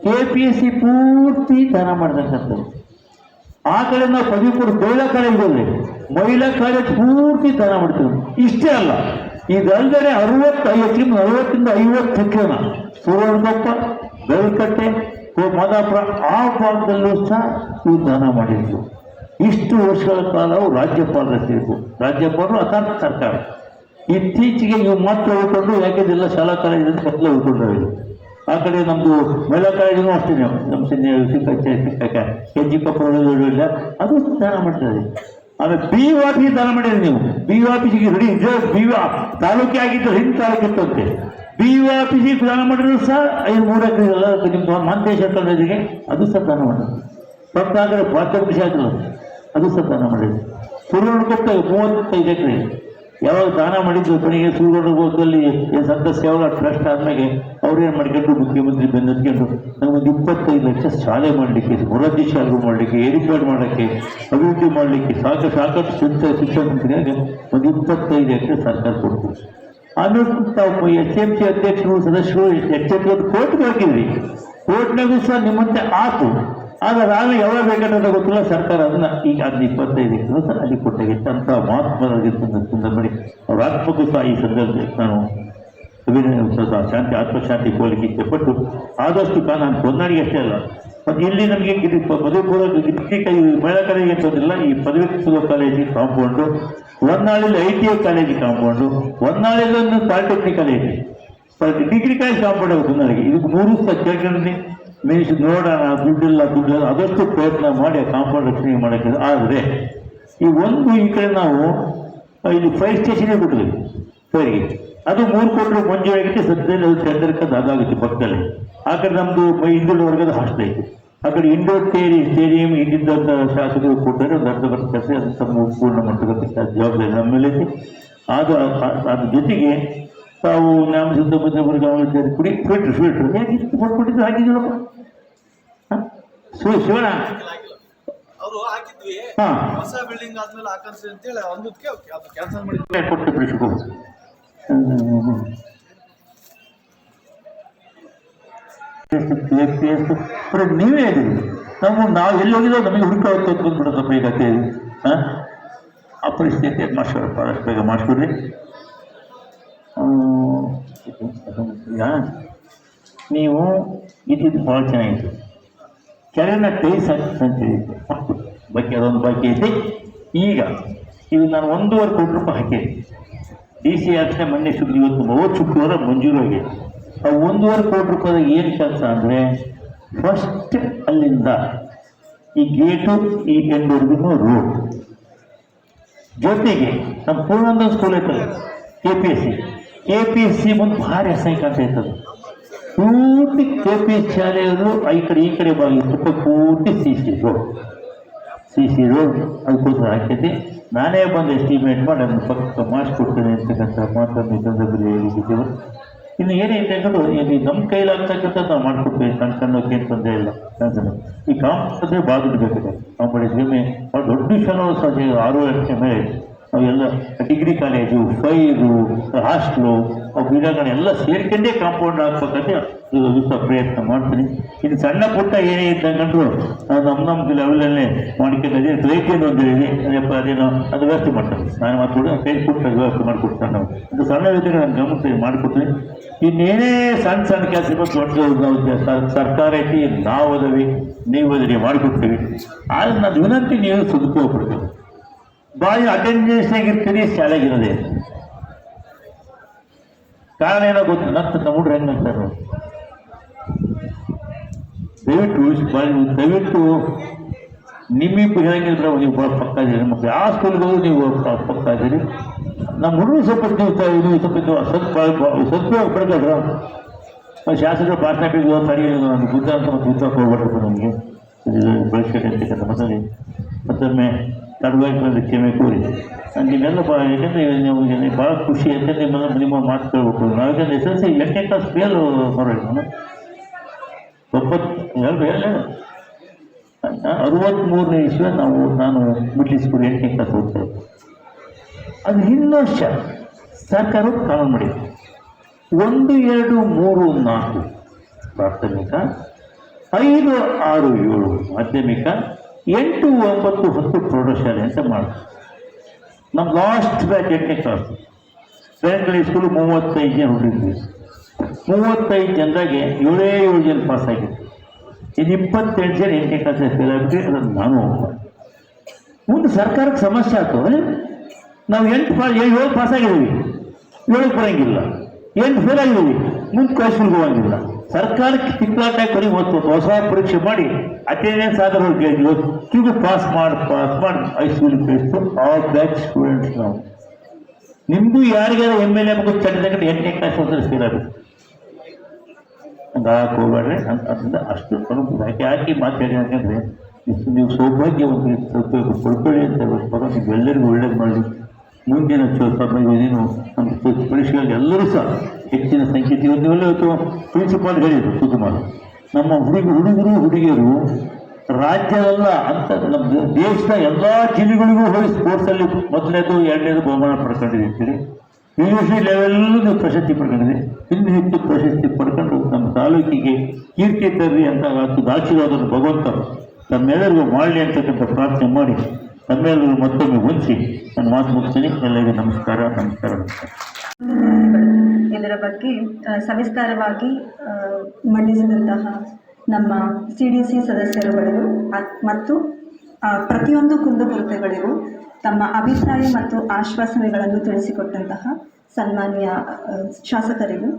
[SPEAKER 1] ಕೆ ಪಿ ಎಸ್ ಸಿ ಪೂರ್ತಿ ದಾನ ಮಾಡಿದಂಥದ್ದು ಆ ಕಡೆ ನಾವು ಪದವಿ ಕೊಡು ಮಹಿಳಾ ಕಾಲೇಜ್ ಹೋದ್ರೆ ಮಹಿಳಾ ಕಾಲೇಜ್ ಪೂರ್ತಿ ದಾನ ಮಾಡ್ತೀವಿ. ಇಷ್ಟೇ ಅಲ್ಲ ಇದಲ್ಲದೆ ಐವತ್ತರಿಂದ ನಲವತ್ತಿಂದ ಐವತ್ತು ಎಕರೆನ ಸುವರ್ಣಕೊಪ್ಪ, ಬೆಳ್ಕಟ್ಟೆ, ಮಾದಾಪುರ, ಆ ಭಾಗದಲ್ಲೂ ಸಹ ಇವು ದಾನ ಮಾಡಿದ್ರು ಇಷ್ಟು ವರ್ಷಗಳ ಕಾಲ ಅವು ರಾಜ್ಯಪಾಲರ ಸೇರಿದ್ರು ರಾಜ್ಯಪಾಲರು ಅಥಾತ್ ಸರ್ಕಾರ. ಇತ್ತೀಚೆಗೆ ನೀವು ಮಾತ್ರ ಉಳ್ಕೊಂಡು ಯಾಕೆಂದೆಲ್ಲ ಶಾಲಾ ಕಾಲೇಜಿನಲ್ಲಿ ಕತ್ತಲೆ ಉಳ್ಕೊಂಡ್ರೆ ಆ ಕಡೆ ನಮ್ಮದು ಮಹಿಳಾ ಕಾಲೇಜಿನೂ ಅಷ್ಟೇ ನಮ್ಮ ಸಿನಿ ಸಿಕ್ಕ ಕೆ ಜಿ ಕಪ್ಪಲ್ಲ ಅದು ದಾನ ಮಾಡ್ತಾರೆ ಆಮೇಲೆ ಬಿ ಆಫೀಸ್ ದಾನ ಮಾಡಿದ್ರಿ ನೀವು. ಬಿ ಆಫೀಸಿಗೆ ರೆಡಿ ಇದೆ ಬಿ ತಾಲೂಕೆ ಆಗಿದ್ದು ಹಿಂದೆ ತಾಲೂಕಿತ್ತಂತೆ ಬಿ ಆಫೀಸಿಗೆ ದಾನ ಮಾಡಿದ್ರು ಸಹ ಐದು ಮೂರು ಎಕರೆ ಎಲ್ಲ ನಿಮ್ಮ ಮಾಂತೇಶ ಕಾಲೇಜಿಗೆ ಅದು ಸಹ ದಾನ ಮಾಡಿದ್ರು. ಪಕ್ಕದಾಗಡೆ ಆದರೆ ಶಾಲೆ ಅದು. ಸಹ ದಾನ ಮಾಡಿದ್ರು. ಸುರುವಣಕೊಪ್ಪ ಮೂವತ್ತೈದು ಎಕರೆ. ಯಾವಾಗ ದಾನ ಮಾಡಿದ್ದು ಕೊನೆಗೆ ಸೂರ್ಯನ ಹೋದಲ್ಲಿ ಸಂತ ಸೇವಾ ಟ್ರಸ್ಟ್ ಆದ್ಮೇಲೆ ಅವ್ರೇನು ಮಾಡ್ಕೊಂಡು ಮುಖ್ಯಮಂತ್ರಿ ಬೆನ್ನತ್ಕೊಂಡು ನಮಗೊಂದು ಇಪ್ಪತ್ತೈದು ಲಕ್ಷ ಶಾಲೆ ಮಾಡಲಿಕ್ಕೆ ಮೊರಾರ್ಜಿ ಶಾಲೆ ಮಾಡಲಿಕ್ಕೆ, ಏರಿಪೇಡ್ ಮಾಡೋಕ್ಕೆ, ಅಭಿವೃದ್ಧಿ ಮಾಡಲಿಕ್ಕೆ ಸಾಕು, ಸಾಕಷ್ಟು ಶಿಕ್ಷಣ ಶಿಕ್ಷಣ ಮಂತ್ರಿಯಾಗ ಒಂದು ಇಪ್ಪತ್ತೈದು ಲಕ್ಷ ಸರ್ಕಾರ ಕೊಡ್ತೀವಿ ಆಮೇಲೆ ತಾವು ಎಸ್ ಎಂ ಸಿ ಅಧ್ಯಕ್ಷರು ಸದಸ್ಯರು ಎಚ್ಚೆತ್ತು ಕೋರ್ಟ್ಗೆ ಹಾಕಿದ್ರಿ ಕೋರ್ಟ್ನಾಗೂ ಸಹ ನಿಮ್ಮಂತೆ ಆತು. ಆಗ ನಾನು ಯಾವಾಗ ಬೇಕಾದ್ರೆ ಗೊತ್ತಿಲ್ಲ? ಸರ್ಕಾರ ಅದನ್ನ ಈಗ ಅದ್ ಇಪ್ಪತ್ತೈದು ದಿವಸ ಅಲ್ಲಿ ಕೊಟ್ಟಾಗ ಎಂತ ಮಹಾತ್ಮರಾಗಿರ್ತಂಥ ಸಂದರ್ಭದಲ್ಲಿ ಅವ್ರ ಆತ್ಮಕ್ಕೂ ಸಹ ಈ ಸಂದರ್ಭದಲ್ಲಿ ನಾನು ಅಭಿನಯ ಶಾಂತಿ, ಆತ್ಮಶಾಂತಿ ಕೋಲಿಕ್ಕೆ ಇಷ್ಟಪಟ್ಟು ಆದಷ್ಟು ಕಾಲ ನಾನು ಹೊನ್ನಾಡಿಗೆ ಅಷ್ಟೇ ಅಲ್ಲ, ಮತ್ತು ಇಲ್ಲಿ ನಮಗೆ ಇದು ಪದವಿ ಪೂರ್ವ ಮಹಿಳಾ ಕಾಲೇಜ್ ಅಂತಂದಿಲ್ಲ ಈ ಪದವಿ ಪೂರ್ವ ಕಾಲೇಜಿಗೆ ಕಾಂಪೌಂಡು ಹೊನ್ನಾಳಿಲಿ ಐ ಟಿ ಐ ಕಾಲೇಜಿಗೆ compound ಹೊನ್ನಾಳಿಲಿ polytechnic college. Degree college compound ಆಗುತ್ತೆ ಹೊನ್ನಾಳಿಗೆ. ಇದಕ್ಕೆ ಮೂರು ಸಹ ಕೇಳ್ಕೊಂಡ್ರೆ ಮೀನ್ಸ್ ನೋಡೋಣ, ದುಡ್ಡಿಲ್ಲ ದುಡ್ಡಿಲ್ಲ, ಅದಷ್ಟು ಪ್ರಯತ್ನ ಮಾಡಿ ಕಾಂಪೌಂಡ್ ರಕ್ಷಣೆ ಮಾಡೋಕ್ಕೆ ಆದರೆ ಈ ಒಂದು ಈ ಕಡೆ ನಾವು ಇಲ್ಲಿ ಫೈರ್ ಸ್ಟೇಷನ್ಗೆ ಕೊಟ್ಟಿದ್ವಿ ಸರಿ ಅದು ಮೂರು ಕೋಟಿ ಮಂಜೂರಾಗಿತ್ತು ಸದ್ಯದಲ್ಲಿ ಅದು ಚಂದ್ರಕ್ಕೆ ಅದಾಗುತ್ತೆ ಪಕ್ಕದಲ್ಲಿ. ಆ ಕಡೆ ನಮ್ಮದು ಹಿಂದಿನ ವರ್ಗದ ಹಾಸ್ಟೆಲ್ ಐತೆ. ಆ ಕಡೆ ಇಂಡೋರ್ ಸ್ಟೇರಿ ಸ್ಟೇಡಿಯಂ ಇಲ್ಲಿದ್ದಂಥ ಶಾಸಕರು ಕೊಟ್ಟರೆ ಒಂದು ಅರ್ಧ ಬರ್ತ ಕೆಲಸ ಅದು ತಮ್ಮ ಪೂರ್ಣ ಮಟ್ಟದ ಜವಾಬ್ದಾರಿ ನಮ್ಮ ಮೇಲೆ ಅದು ಅದ್ರ ಜೊತೆಗೆ ತಾವು ನಮ್ಮ ಸುತ್ತಮುತ್ತ ವರ್ಗ ಕುಡಿ ಫಿಲ್ಟ್ರ್ ಫಿಲ್ಟ್ರ್ ಹೇಗೆ ಇಷ್ಟು ಕೊಟ್ಬಿಟ್ಟಿದ್ದು ಹಾಕಿದ್ದೀರಪ್ಪ ಸೋ ಶಿವಣ
[SPEAKER 2] ಅವರು ಹಾಕಿದ್ವಿ.
[SPEAKER 1] ಹಾಂ.
[SPEAKER 2] ಹೊಸ ಬಿಲ್ಡಿಂಗ್ ಆದ್ಮೇಲೆ ಹಾಕನ್ಸಿ ಅಂತೇಳಿ ಒಂದಕ್ಕೆ ಕ್ಯಾನ್ಸಲ್ ಮಾಡಿದ್ವಿ.
[SPEAKER 1] ಕೊಟ್ಟು ಬಿಡಿಸ್ಕೊ ನೀವೇ ಹೇಳಿದ್ರಿ ನಾವು ನಾವು ಎಲ್ಲಿ ಹೋಗಿದ್ದೋ ನಮಗೆ ಹುಡುಕ ಬಂದ್ಬಿಡೋದಪ್ಪ ಈಗ ಕೇಳಿ ಹಾಂ? ಆ ಪರಿಸ್ಥಿತಿ ಮಾಸ್ಟರಪ್ಪ ಅಷ್ಟು ಬೇಗ ಮಾಡಿಸ್ಕೊಡ್ರಿ ಯಾ ನೀವು ಇದ್ದಿದ್ದು ಭಾಳ ಚೆನ್ನಾಗಿತ್ತು. ಕೆರೆನ ಟೈಸ್ ಅಂತೇಳಿ ಬಗ್ಗೆ ಅದೊಂದು ಬಾಕಿ ಐತಿ ಈಗ, ಇದು ನಾನು ಒಂದೂವರೆ ಕೋಟಿ ರೂಪಾಯಿ ಹಾಕಿದೆ ಡಿ ಸಿ ಆಫೀಸ್ನ ಮೊನ್ನೆ ಶುಕ್ರ ಇವತ್ತು ಮೂವತ್ತು ಶುಕ್ರವಾರ ಮಂಜೂರಾಗಿ ಆ ಒಂದೂವರೆ ಕೋಟಿ ರೂಪಾಯಿ ಏನು ಕೆಲಸ ಅಂದರೆ ಫಸ್ಟ್ ಅಲ್ಲಿಂದ ಈ ಗೇಟು ಈ ಎಂಡ್ವರೆಗೂ ರೋಡ್ ಜೊತೆಗೆ, ನಮ್ಮ ಪೂರ್ಣಾನಂದ ಸ್ಕೂಲ್ ಐತಲ್ಲ K P S C K P S C ಬಂದು ಭಾರಿ ಅಸಹ್ಯ ಕಾಣ್ತಾ ಇತ್ತು ಪೂರ್ತಿ ಕೆ ಪಿ ಎಸ್ ಅದು ಈ ಕಡೆ ಈ ಕಡೆ ಬಾಗಿ ತುಂಬ ಪೂರ್ತಿ C C road. C C road ಅದಕ್ಕೋಸ್ಕರ ಹಾಕೈತಿ ನಾನೇ ಬಂದು ಎಸ್ಟಿಮೇಟ್ ಮಾಡಿ ಅದನ್ನು ಪಕ್ಕ ಮಾಡಿಸ್ಕೊಡ್ತೇನೆ ಅಂತಕ್ಕಂಥ ಮಾತನ್ನು ಈ ಸಂದರ್ಭದಲ್ಲಿ ಹೇಳಿದ್ದೀವಿ ಇನ್ನು ಏನೇ ಅಂತಂದ್ರೆ ಇಲ್ಲಿ ನಮ್ಮ ಕೈಲಾಗ್ತಕ್ಕಂಥ ನಾವು ಮಾಡ್ಕೊಡ್ತೀವಿ. ಸಣ್ಣ ಸಣ್ಣಕ್ಕೇನು ತೊಂದರೆ ಇಲ್ಲ. ಅಂತಂದ್ರೆ ಈ ಕಾಂಪಿಟೇಷನ್ ಭಾಳ ದುಡ್ಡು ಬೇಕಾಗಿದೆ ಕಾಂಪಿಟೇಷನ್ ಭಾಳ ದೊಡ್ಡ ವಿಷಯನೂ ಸಹ ಆರು ಲಕ್ಷ ಮೇಲೆ ಅವೆಲ್ಲ ಡಿಗ್ರಿ ಕಾಲೇಜು ಫೈರು ಹಾಸ್ಟ್ಲು, ಅವು ಗಿಡಗಳೆಲ್ಲ ಸೇರ್ಕೊಂಡೇ ಕಾಂಪೌಂಡ್ ಹಾಕ್ಬೇಕಂತ ಪ್ರಯತ್ನ ಮಾಡ್ತೀನಿ. ಇದು ಸಣ್ಣ ಪುಟ್ಟ ಏನೇ ಇದ್ದಂಗಂದ್ರು ನಾವು ನಮ್ಮ ನಮ್ಮ ಲೆವೆಲಲ್ಲೇ ಮಾಡ್ಕೊಂಡಿದ್ದೆ ರೈತಿಯನ್ನು ಒಂದು ಹೇಳಿ ಅದೇಪ್ಪ ಅದೇನೋ ಅದು ವ್ಯವಸ್ಥೆ ಮಾಡ್ತಾರೆ ನಾನು ಮಾತು ಕೈ ಪುಟ್ಟ ವ್ಯವಸ್ಥೆ ಮಾಡಿಕೊಡ್ತಾರೆ ನಾವು. ಅದು ಸಣ್ಣ ವ್ಯವಸ್ಥೆ ನಾನು ಗಮನಿಸಿ ಮಾಡಿಕೊಡ್ತೀನಿ. ಇನ್ನೇನೇ ಸಣ್ಣ ಸಣ್ಣ ಕೆಲಸ ದೊಡ್ಡ ನಾವು ಸರ್- ಸರ್ಕಾರ ಐತಿ ನಾವು ಅದವಿ ನೀವು ಅದರಿ ಮಾಡಿಕೊಡ್ತೀವಿ. ಆದ್ರೆ ನಾನು ವಿನಂತಿ ನೀವು ಸದುಪಯೋಗ ಪಡ್ತೀವಿ ಅಟೆಂಡೆನ್ಸ್ ಆಗಿರ್ತೀನಿ ಶಾಲೆಗಿರೋದೇ ಕಾರಣ ಏನೋ ಗೊತ್ತು ನಮ್ಮ ಹುಡ್ರು ಹೆಂಗೆ ಅಂತಾರೆ. ದಯವಿಟ್ಟು ದಯವಿಟ್ಟು ನಿಮ್ಮಿಬ್ಬರು ಹೇಗಿದ್ರೆ ನೀವು ಭಾಳ ಪಕ್ಕ ಇದ್ದೀರಿ. ಮಕ್ಕಳು ಯಾವ ಸ್ಕೂಲ್ಗೂ ನೀವು ಪಕ್ಕ ಇದ್ದೀರಿ. ನಮ್ಮ ಹುಡುಗರು ಸ್ವಲ್ಪ ನೀವು ಸ್ವಲ್ಪ ಸದುಪಯೋಗ ಪಡ್ಕೊಂಡ್ರ ಶಾಸಕರು ಭಾಷಣ ಕೇಳಿದ್ರು ತಡಿ ನನಗೆ ಬುದ್ಧ ಅಂತ ಮತ್ತು ನನಗೆ ಇದು ಬೆಳೆಸ್ಬೇಕಂತ ಮತ್ತಲ್ಲಿ ಮತ್ತೊಮ್ಮೆ ತಡವಾಗಿ ಕೋರಿ ನೀವೆಲ್ಲ ಭಾಳ ಯಾಕಂದರೆ ನಿಮಗೆ ಭಾಳ ಖುಷಿ ಅಂತ ನಿಮ್ಮನ್ನ ನಿಮ್ಮ ಮಾತು ಕೇಳಬೇಕು ಯಾಕಂದ್ರೆ ಎಸ್ ಎಲ್ ಸಿ ಎಷ್ಟೇ ಕ್ಲಾಸ್ ಫೇಲ್ ಬರೋದು ನಾನು ವಿಷಯ ಹೇಳ ಇಸ್ವಿ ನಾವು, ನಾನು ಮಿಡ್ಲ್ ಸ್ಕೂಲ್ ಎಂಟನೇ ಕ್ಲಾಸ್ ಓದ್ತಾ ಇದ್ದೆ. ಅದು ಇನ್ನೊಂದು ವರ್ಷ ಸರ್ಕಾರ ಕಾನೂನು ಮಾಡಿ ಒಂದು, ಎರಡು, ಮೂರು, ನಾಲ್ಕು ಪ್ರಾಥಮಿಕ, ಐದು, ಆರು, ಏಳು ಮಾಧ್ಯಮಿಕ ಎಂಟು ಒಂಬತ್ತು ಹತ್ತು ಪ್ರೌಢಶಾಲೆ ಅಂತ ಮಾಡ್ತಾರೆ. ನಮ್ಮ ಲಾಸ್ಟ್ ಬ್ಯಾಚ್ ಎಂಟನೇ ಕ್ಲಾಸ್ ಸೆಕೆಂಡ್ರಿ ಸ್ಕೂಲ್ ಮೂವತ್ತೈದು ಜನ ಹುಡುಗಿದ್ವಿ ಮೂವತ್ತೈದು ಜನದಾಗೆ ಏಳೇ ಏಳು ಜನ ಪಾಸ್ ಆಗಿತ್ತು ಇದು ಇಪ್ಪತ್ತೆಂಟು ಜನ ಎಂಟನೇ ಕ್ಲಾಸ್ ಫೇಲ್ ಆಗಿದ್ವಿ ಅದನ್ನು ನಾನು ಮುಂದೆ ಸರ್ಕಾರಕ್ಕೆ ಸಮಸ್ಯೆ ಆಯ್ತು ನಾವು ಎಂಟು ಪಾಸ್ ಏಳು ಪಾಸ್ ಆಗಿದ್ದೀವಿ. ಏಳಕ್ಕೆ ಬರೋಂಗಿಲ್ಲ. ಎಂಟು ಫೇಲ್ ಆಗಿದ್ದೀವಿ. ಮುಂದೆ ಕಳಿಸ್ಕೊಂಡು ಹೋಗಂಗಿಲ್ಲ. ಸರ್ಕಾರಕ್ಕೆ ತಿಂಗಳಾಟ ಬರೀ ಹೊತ್ತು ಹೊಸ ಪರೀಕ್ಷೆ ಮಾಡಿ ಅಟೆಂಡೆನ್ಸ್ ಆದರೂ ಇವತ್ತಿಗೂ ಪಾಸ್ ಮಾಡಿ ಪಾಸ್ ಮಾಡಿ ಹೈಸ್ಕೂಲಿಗೆ ಕಳಿಸ್ತು ಆಲ್ ಬ್ಯಾಚ್ ಸ್ಟೂಡೆಂಟ್ಸ್ ನಾವು ನಿಮ್ದು ಯಾರಿಗಾರ ಎಂ ಎಲ್ ಎ ಮಗು ಚಂದ ಎಂಟನೇ ಕ್ಲಾಸ್ ಹೋದ್ರೆ ಸೇರಬೇಕು ಆಗುತ್ತೆ ಹಂಗೆ ಹೋಗ್ಬೇಡ್ರಿ ಅಂತ ಅಷ್ಟು ಯಾಕೆ ಯಾಕೆ ಮಾತಾಡಿ ಅಂತಂದ್ರೆ ನೀವು ಸ್ವಲ್ಪ ಪಡ್ಕೊಳ್ಳಿ ಅಂತ ಎಲ್ಲರಿಗೂ ಒಳ್ಳೇದು ಮಾಡಲಿ ಮುಂದಿನ ಸಮಯದೇನು ನಮ್ಮ ಪರೀಕ್ಷೆಗಳಲ್ಲಿ ಎಲ್ಲರೂ ಸಹ ಹೆಚ್ಚಿನ ಸಂಖ್ಯೆ ಇವತ್ತು ಅಥವಾ ಪ್ರಿನ್ಸಿಪಾಲ್ ಹೇಳಿದರು ಸುಕುಮಾರ್ ನಮ್ಮ ಹುಡುಗ ಹುಡುಗರು, ಹುಡುಗಿಯರು ರಾಜ್ಯದಲ್ಲ ಅಂತ ನಮ್ಮ ದೇಶದ ಎಲ್ಲ ಜಿಲ್ಲೆಗಳಿಗೂ ಹೋಗಿ ಸ್ಪೋರ್ಟ್ಸಲ್ಲಿ ಮೊದಲನೇದು ಎರಡನೇದು ಬಹುಮಾನ ಪಡ್ಕೊಂಡಿದೆ ಅಂತೇಳಿ ಯೂನಿವರ್ಸಿಟಿ ಲೆವೆಲ್ಲೂ ನೀವು ಪ್ರಶಸ್ತಿ ಪಡ್ಕೊಂಡಿದೆ ಇನ್ನು ಹೆಚ್ಚು ಪ್ರಶಸ್ತಿ ಪಡ್ಕೊಂಡು ನಮ್ಮ ತಾಲೂಕಿಗೆ ಕೀರ್ತಿ ತರ್ರಿ ಅಂತ ಆಶೀರ್ವಾದವನ್ನು ಭಗವಂತ ತಮ್ಮೆಲ್ಲರಿಗೂ ಮಾಡಲಿ ಅಂತಕ್ಕಂಥ ಪ್ರಾರ್ಥನೆ ಮಾಡಿ ತಮ್ಮೆಲ್ಲರಿಗೂ ಮತ್ತೊಮ್ಮೆ ಹೊಂದಿಸಿ ನನ್ನ ಮಾತು ಮುಗಿಸ್ತೀನಿ ಎಲ್ಲರಿಗೂ ನಮಸ್ಕಾರ ನಮಸ್ಕಾರ
[SPEAKER 3] ಇದರ ಬಗ್ಗೆ ಸವಿಸ್ತಾರವಾಗಿ ಮಂಡಿಸಿದಂತಹ ನಮ್ಮ ಸಿ ಡಿ ಸಿ ಸದಸ್ಯರುಗಳಿಗೂ ಮತ್ತು ಪ್ರತಿಯೊಂದು ಕುಂದುಕೊರತೆಗಳಿಗೂ ತಮ್ಮ ಅಭಿಪ್ರಾಯ ಮತ್ತು ಆಶ್ವಾಸನೆಗಳನ್ನು ತಿಳಿಸಿಕೊಟ್ಟಂತಹ ಸನ್ಮಾನ್ಯ ಶಾಸಕರಿಗೂ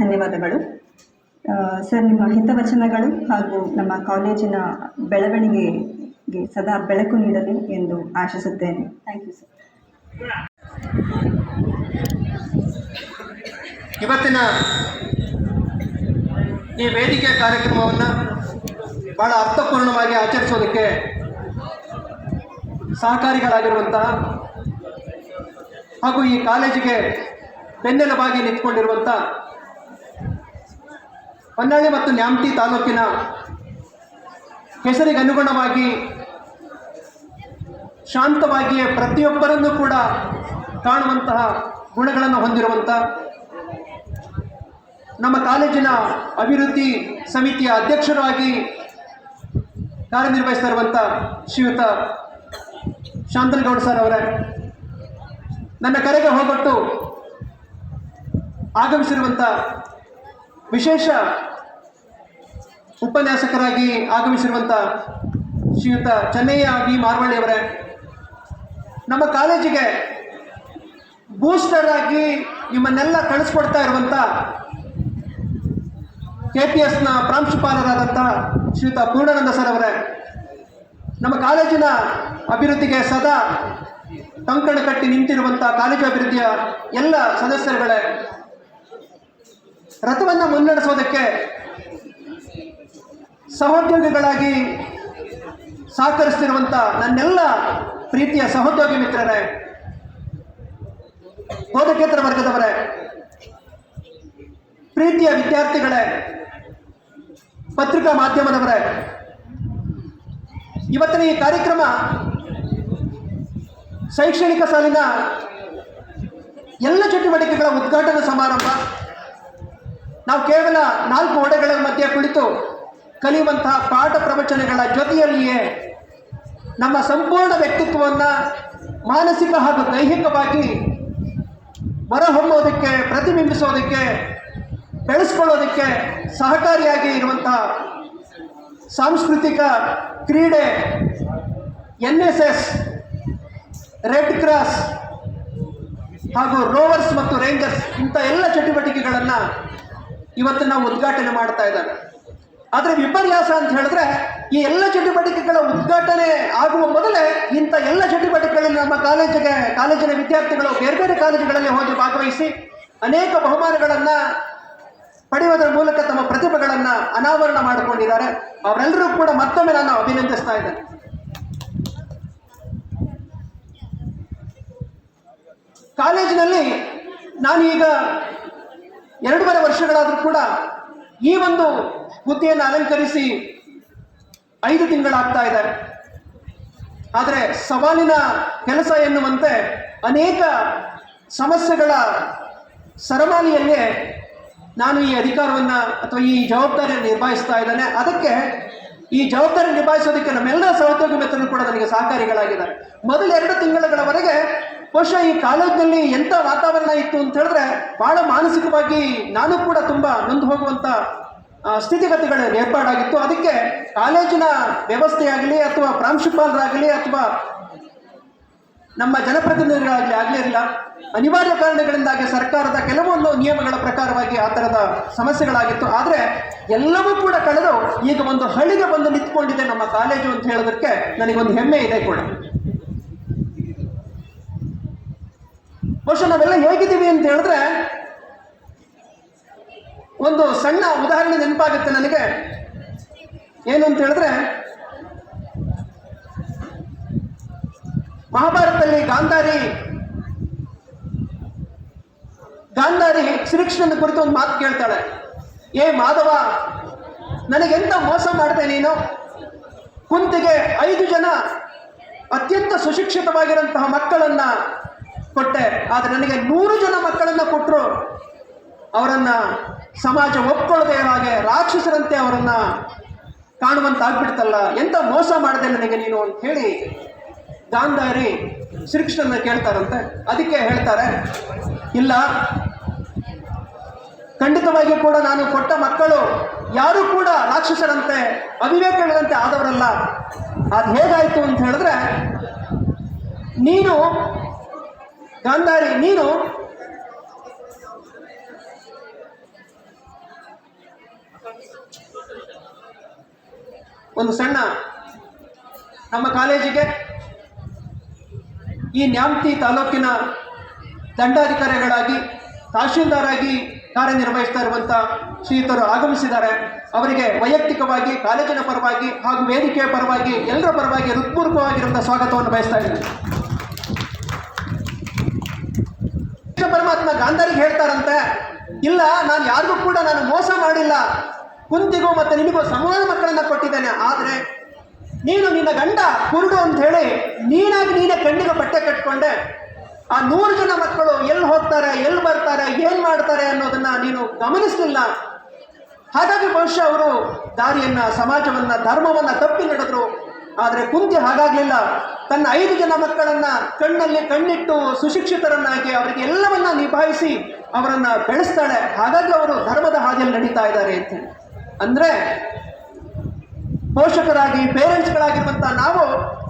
[SPEAKER 3] ಧನ್ಯವಾದಗಳು. ಸರ್, ನಿಮ್ಮ ಹಿತವಚನಗಳು ಹಾಗೂ ನಮ್ಮ ಕಾಲೇಜಿನ ಬೆಳವಣಿಗೆಗೆ ಸದಾ ಬೆಳಕು ನೀಡಲಿ ಎಂದು ಆಶಿಸುತ್ತೇನೆ. ಥ್ಯಾಂಕ್ ಯು ಸರ್
[SPEAKER 4] ಇವತ್ತಿನ ಈ ವೇದಿಕೆ ಕಾರ್ಯಕ್ರಮವನ್ನು ಬಹಳ ಅರ್ಥಪೂರ್ಣವಾಗಿ ಆಚರಿಸೋದಕ್ಕೆ ಸಹಕಾರಿಗಳಾಗಿರುವಂತಹ ಹಾಗೂ ಈ ಕಾಲೇಜಿಗೆ ಬೆನ್ನೆಲುಬಾಗಿ ನಿಂತ್ಕೊಂಡಿರುವಂಥ ಹೊನ್ನಾಳಿ ಮತ್ತು ನ್ಯಾಮತಿ ತಾಲೂಕಿನ ಹೆಸರಿಗೆ ಅನುಗುಣವಾಗಿ ಶಾಂತವಾಗಿಯೇ ಪ್ರತಿಯೊಬ್ಬರನ್ನು ಕೂಡ ಕಾಣುವಂತಹ ಗುಣಗಳನ್ನು ಹೊಂದಿರುವಂಥ ನಮ್ಮ ಕಾಲೇಜಿನ ಅಭಿವೃದ್ಧಿ ಸಮಿತಿಯ ಅಧ್ಯಕ್ಷರಾಗಿ ಕಾರ್ಯನಿರ್ವಹಿಸ್ತಾ ಇರುವಂಥ ಶ್ರೀಯುತ ಶಾಂತನಗೌಡ ಸರ್ ಅವರೇ, ನನ್ನ ಕರೆಗೆ ಹೋಗೊಟ್ಟು ಆಗಮಿಸಿರುವಂಥ ವಿಶೇಷ ಉಪನ್ಯಾಸಕರಾಗಿ ಆಗಮಿಸಿರುವಂಥ ಶ್ರೀಯುತ ಚೆನ್ನಯ್ಯ ವಿ ಮಾರ್ವಳ್ಳಿ ಅವರೇ ನಮ್ಮ ಕಾಲೇಜಿಗೆ ಬೂಸ್ಟರ್ ಆಗಿ ನಿಮ್ಮನ್ನೆಲ್ಲ ಕಳಿಸ್ಕೊಡ್ತಾ ಇರುವಂಥ ಕೆ ಪಿ ಎಸ್ನ ಪ್ರಾಂಶುಪಾಲರಾದಂಥ ಶ್ರೀಯುತ ಪೂರ್ಣಾನಂದ ಸರ್ ಅವರೇ, ನಮ್ಮ ಕಾಲೇಜಿನ ಅಭಿವೃದ್ಧಿಗೆ ಸದಾ ಕಂಕಣ ಕಟ್ಟಿ ನಿಂತಿರುವಂಥ ಕಾಲೇಜು ಅಭಿವೃದ್ಧಿಯ ಎಲ್ಲ ಸದಸ್ಯರುಗಳೇ, ರಥವನ್ನು ಮುನ್ನಡೆಸೋದಕ್ಕೆ ಸಹೋದ್ಯೋಗಿಗಳಾಗಿ ಸಹಕರಿಸ್ತಿರುವಂಥ ನನ್ನೆಲ್ಲ ಪ್ರೀತಿಯ ಸಹೋದ್ಯೋಗಿ ಮಿತ್ರರೇ, ಬೋಧಕೇತರ ವರ್ಗದವರೇ, ಪ್ರೀತಿಯ ವಿದ್ಯಾರ್ಥಿಗಳೇ, ಪತ್ರಿಕಾ ಮಾಧ್ಯಮದವರೇ, ಇವತ್ತಿನ ಈ ಕಾರ್ಯಕ್ರಮ ಶೈಕ್ಷಣಿಕ ಸಾಲಿನ ಎಲ್ಲ ಚಟುವಟಿಕೆಗಳ ಉದ್ಘಾಟನಾ ಸಮಾರಂಭ. ನಾವು ಕೇವಲ ನಾಲ್ಕು ಓಡೆಗಳ ಮಧ್ಯೆ ಕುಳಿತು ಕಲಿಯುವಂತಹ ಪಾಠ ಪ್ರವಚನಗಳ ಜೊತೆಯಲ್ಲಿಯೇ ನಮ್ಮ ಸಂಪೂರ್ಣ ವ್ಯಕ್ತಿತ್ವವನ್ನು ಮಾನಸಿಕ ಹಾಗೂ ದೈಹಿಕವಾಗಿ ಹೊರಹೊಮ್ಮೋದಕ್ಕೆ, ಪ್ರತಿಬಿಂಬಿಸೋದಕ್ಕೆ, ಬೆಳೆಸ್ಕೊಳ್ಳೋದಕ್ಕೆ ಸಹಕಾರಿಯಾಗಿ ಇರುವಂಥ ಸಾಂಸ್ಕೃತಿಕ ಕ್ರೀಡೆ, N S S, red cross ಹಾಗೂ ರೋವರ್ಸ್ ಮತ್ತು ರೇಂಜರ್ಸ್ ಇಂಥ ಎಲ್ಲ ಚಟುವಟಿಕೆಗಳನ್ನು ಇವತ್ತು ನಾವು ಉದ್ಘಾಟನೆ ಮಾಡ್ತಾ ಇದ್ದಾರೆ ಆದರೆ ವಿಪರ್ಯಾಸ ಅಂತ ಹೇಳಿದ್ರೆ ಈ ಎಲ್ಲ ಚಟುವಟಿಕೆಗಳ ಉದ್ಘಾಟನೆ ಆಗುವ ಮೊದಲೇ ಇಂಥ ಎಲ್ಲ ಚಟುವಟಿಕೆಗಳಲ್ಲಿ ನಮ್ಮ ಕಾಲೇಜಿಗೆ, ಕಾಲೇಜಿನ ವಿದ್ಯಾರ್ಥಿಗಳು ಬೇರೆ ಬೇರೆ ಕಾಲೇಜುಗಳಲ್ಲಿ ಹೋಗಿ ಭಾಗವಹಿಸಿ ಅನೇಕ ಬಹುಮಾನಗಳನ್ನು ಪಡೆಯುವುದರ ಮೂಲಕ ತಮ್ಮ ಪ್ರತಿಭೆಗಳನ್ನು ಅನಾವರಣ ಮಾಡಿಕೊಂಡಿದ್ದಾರೆ. ಅವರೆಲ್ಲರೂ ಕೂಡ ಮತ್ತೊಮ್ಮೆ ನಾನು ಅಭಿನಂದಿಸ್ತಾ ಇದ್ದೇನೆ. ಕಾಲೇಜಿನಲ್ಲಿ ನಾನು ಈಗ ಎರಡೂವರೆ ವರ್ಷಗಳಾದರೂ ಕೂಡ ಈ ಒಂದು ಹುದ್ದೆಯನ್ನು ಅಲಂಕರಿಸಿ ಐದು ತಿಂಗಳಾಗ್ತಾ ಇದೆ ಆದರೆ ಸವಾಲಿನ ಕೆಲಸ ಎನ್ನುವಂತೆ ಅನೇಕ ಸಮಸ್ಯೆಗಳ ಸರಮಾಲಿಯಲ್ಲೇ ನಾನು ಈ ಅಧಿಕಾರವನ್ನು ಅಥವಾ ಈ ಜವಾಬ್ದಾರಿಯನ್ನು ನಿಭಾಯಿಸ್ತಾ ಇದ್ದೇನೆ. ಅದಕ್ಕೆ ಈ ಜವಾಬ್ದಾರಿ ನಿಭಾಯಿಸೋದಕ್ಕೆ ನಮ್ಮೆಲ್ಲ ಸಹೋದ್ಯೋಗಿ ಮಿತ್ರರು ಕೂಡ ನನಗೆ ಸಹಕಾರಿಗಳಾಗಿದ್ದಾರೆ. ಮೊದಲ ಎರಡು ತಿಂಗಳುಗಳವರೆಗೆ ಬಹುಶಃ ಈ ಕಾಲೇಜಿನಲ್ಲಿ ಎಂಥ ವಾತಾವರಣ ಇತ್ತು ಅಂತ ಹೇಳಿದ್ರೆ ಬಹಳ ಮಾನಸಿಕವಾಗಿ ನಾನು ಕೂಡ ತುಂಬ ನೊಂದು ಹೋಗುವಂಥ ಸ್ಥಿತಿಗತಿಗಳು ಏರ್ಪಾಡಾಗಿತ್ತು. ಅದಕ್ಕೆ ಕಾಲೇಜಿನ ವ್ಯವಸ್ಥೆಯಾಗಲಿ ಅಥವಾ ಪ್ರಾಂಶುಪಾಲರಾಗಲಿ ಅಥವಾ ನಮ್ಮ ಜನಪ್ರತಿನಿಧಿಗಳಾಗಲಿ ಆಗಲಿಲ್ಲ ಅನಿವಾರ್ಯ ಕಾರಣಗಳಿಂದಾಗಿ ಸರ್ಕಾರದ ಕೆಲವೊಂದು ನಿಯಮಗಳ ಪ್ರಕಾರವಾಗಿ ಆ ಥರದ ಸಮಸ್ಯೆಗಳಾಗಿತ್ತು. ಆದರೆ ಎಲ್ಲವೂ ಕೂಡ ಕಳೆದು ಈಗ ಒಂದು ಹಳಿಗೆ ಬಂದು ನಿಂತ್ಕೊಂಡಿದೆ ನಮ್ಮ ಕಾಲೇಜು ಅಂತ ಹೇಳೋದಕ್ಕೆ ನನಗೊಂದು ಹೆಮ್ಮೆ ಇದೆ ಕೂಡ. ಬಹುಶಃ ನಾವೆಲ್ಲ ಹೇಗಿದ್ದೀವಿ ಅಂತ ಹೇಳಿದ್ರೆ ಒಂದು ಸಣ್ಣ ಉದಾಹರಣೆ ನೆನಪಾಗುತ್ತೆ ನನಗೆ. ಏನು ಅಂತ ಹೇಳಿದ್ರೆ, ಮಹಾಭಾರತದಲ್ಲಿ ಗಾಂಧಾರಿ ಗಾಂಧಾರಿ ಶ್ರೀಕೃಷ್ಣನ ಕುರಿತು ಒಂದು ಮಾತು ಕೇಳ್ತಾಳೆ. ಏ ಮಾಧವ ನನಗೆಂತ ಮೋಸ ಮಾಡಿದೆ ನೀನು? ಕುಂತಿಗೆ ಐದು ಜನ ಅತ್ಯಂತ ಸುಶಿಕ್ಷಿತವಾಗಿರುವಂತಹ ಮಕ್ಕಳನ್ನ ಕೊಟ್ಟೆ. ಆದರೆ ನನಗೆ ನೂರು ಜನ ಮಕ್ಕಳನ್ನ ಕೊಟ್ಟರು ಅವರನ್ನ ಸಮಾಜ ಒಪ್ಕೊಳ್ಳದೆ ಹಾಗೆ ರಾಕ್ಷಸರಂತೆ ಅವರನ್ನ ಕಾಣುವಂತಾಗ್ಬಿಡ್ತಲ್ಲ, ಎಂತ ಮೋಸ ಮಾಡಿದೆ ನನಗೆ ನೀನು ಅಂತ ಹೇಳಿ ಗಾಂಧಾರಿ ಶ್ರೀಕೃಷ್ಣನ ಕೇಳ್ತಾರಂತೆ. ಅದಕ್ಕೆ ಹೇಳ್ತಾರೆ, ಇಲ್ಲ ಖಂಡಿತವಾಗಿಯೂ ಕೂಡ ನಾನು ಕೊಟ್ಟ ಮಕ್ಕಳು ಯಾರು ಕೂಡ ರಾಕ್ಷಸರಂತೆ, ಅವಿವೇಕಗಳಂತೆ ಆದವರಲ್ಲ. ಅದು ಹೇಗಾಯಿತು ಅಂತ ಹೇಳಿದ್ರೆ, ನೀನು ಗಾಂಧಾರಿ ನೀನು ಒಂದು ಸಣ್ಣ ನಮ್ಮ ಕಾಲೇಜಿಗೆ ಈ ನ್ಯಾಮತಿ ತಾಲೂಕಿನ ದಂಡಾಧಿಕಾರಿಗಳಾಗಿ ತಹಶೀಲ್ದಾರ್ ಆಗಿ ಕಾರ್ಯನಿರ್ವಹಿಸ್ತಾ ಇರುವಂಥ ಶ್ರೀಯುತರು ಆಗಮಿಸಿದ್ದಾರೆ. ಅವರಿಗೆ ವೈಯಕ್ತಿಕವಾಗಿ, ಕಾಲೇಜಿನ ಪರವಾಗಿ ಹಾಗೂ ವೇದಿಕೆಯ ಪರವಾಗಿ, ಎಲ್ಲರ ಪರವಾಗಿ ಹೃತ್ಪೂರ್ವಕವಾಗಿರುವಂಥ ಸ್ವಾಗತವನ್ನು ಬಯಸ್ತಾ ಇದ್ದೀನಿ. ಪರಮಾತ್ಮ ಗಾಂಧಾರಿಗೆ ಹೇಳ್ತಾರಂತೆ, ಇಲ್ಲ, ನಾನು ಯಾರಿಗೂ ಕೂಡ ನಾನು ಮೋಸ ಮಾಡಿಲ್ಲ. ಕುಂತಿಗೂ ಮತ್ತು ನಿನಗೂ ಸಮಾನ ಮಕ್ಕಳನ್ನು ಕೊಟ್ಟಿದ್ದಾನೆ. ಆದರೆ ನೀನು ನಿನ್ನ ಗಂಡ ಕುರುಡು ಅಂತ ಹೇಳಿ ನೀನಾಗಿ ನೀನೇ ಕಣ್ಣಿಗೆ ಬಟ್ಟೆ ಕಟ್ಕೊಂಡೆ. ಆ ನೂರು ಜನ ಮಕ್ಕಳು ಎಲ್ಲಿ ಹೋಗ್ತಾರೆ, ಎಲ್ಲಿ ಬರ್ತಾರೆ, ಏನು ಮಾಡ್ತಾರೆ ಅನ್ನೋದನ್ನ ನೀನು ಗಮನಿಸಲಿಲ್ಲ. ಹಾಗಾಗಿ ಬಹುಶಃ ಅವರು ದಾರಿಯನ್ನ, ಸಮಾಜವನ್ನ, ಧರ್ಮವನ್ನ ತಪ್ಪಿ ನಡೆದ್ರು. ಆದರೆ ಕುಂತಿ ಹಾಗಾಗ್ಲಿಲ್ಲ. ತನ್ನ ಐದು ಜನ ಮಕ್ಕಳನ್ನ ಕಣ್ಣಲ್ಲಿ ಕಣ್ಣಿಟ್ಟು ಸುಶಿಕ್ಷಿತರನ್ನಾಗಿ ಅವರಿಗೆ ಎಲ್ಲವನ್ನ ನಿಭಾಯಿಸಿ ಅವರನ್ನು ಬೆಳೆಸ್ತಾಳೆ. ಹಾಗಾಗಿ ಅವರು ಧರ್ಮದ ಹಾದಿಯಲ್ಲಿ ನಡೀತಾ ಇದ್ದಾರೆ ಅಂತ ಹೇಳಿ. ಅಂದ್ರೆ ಪೋಷಕರಾಗಿ ಪೇರೆಂಟ್ಸ್ಗಳಾಗಿರುವಂಥ ನಾವು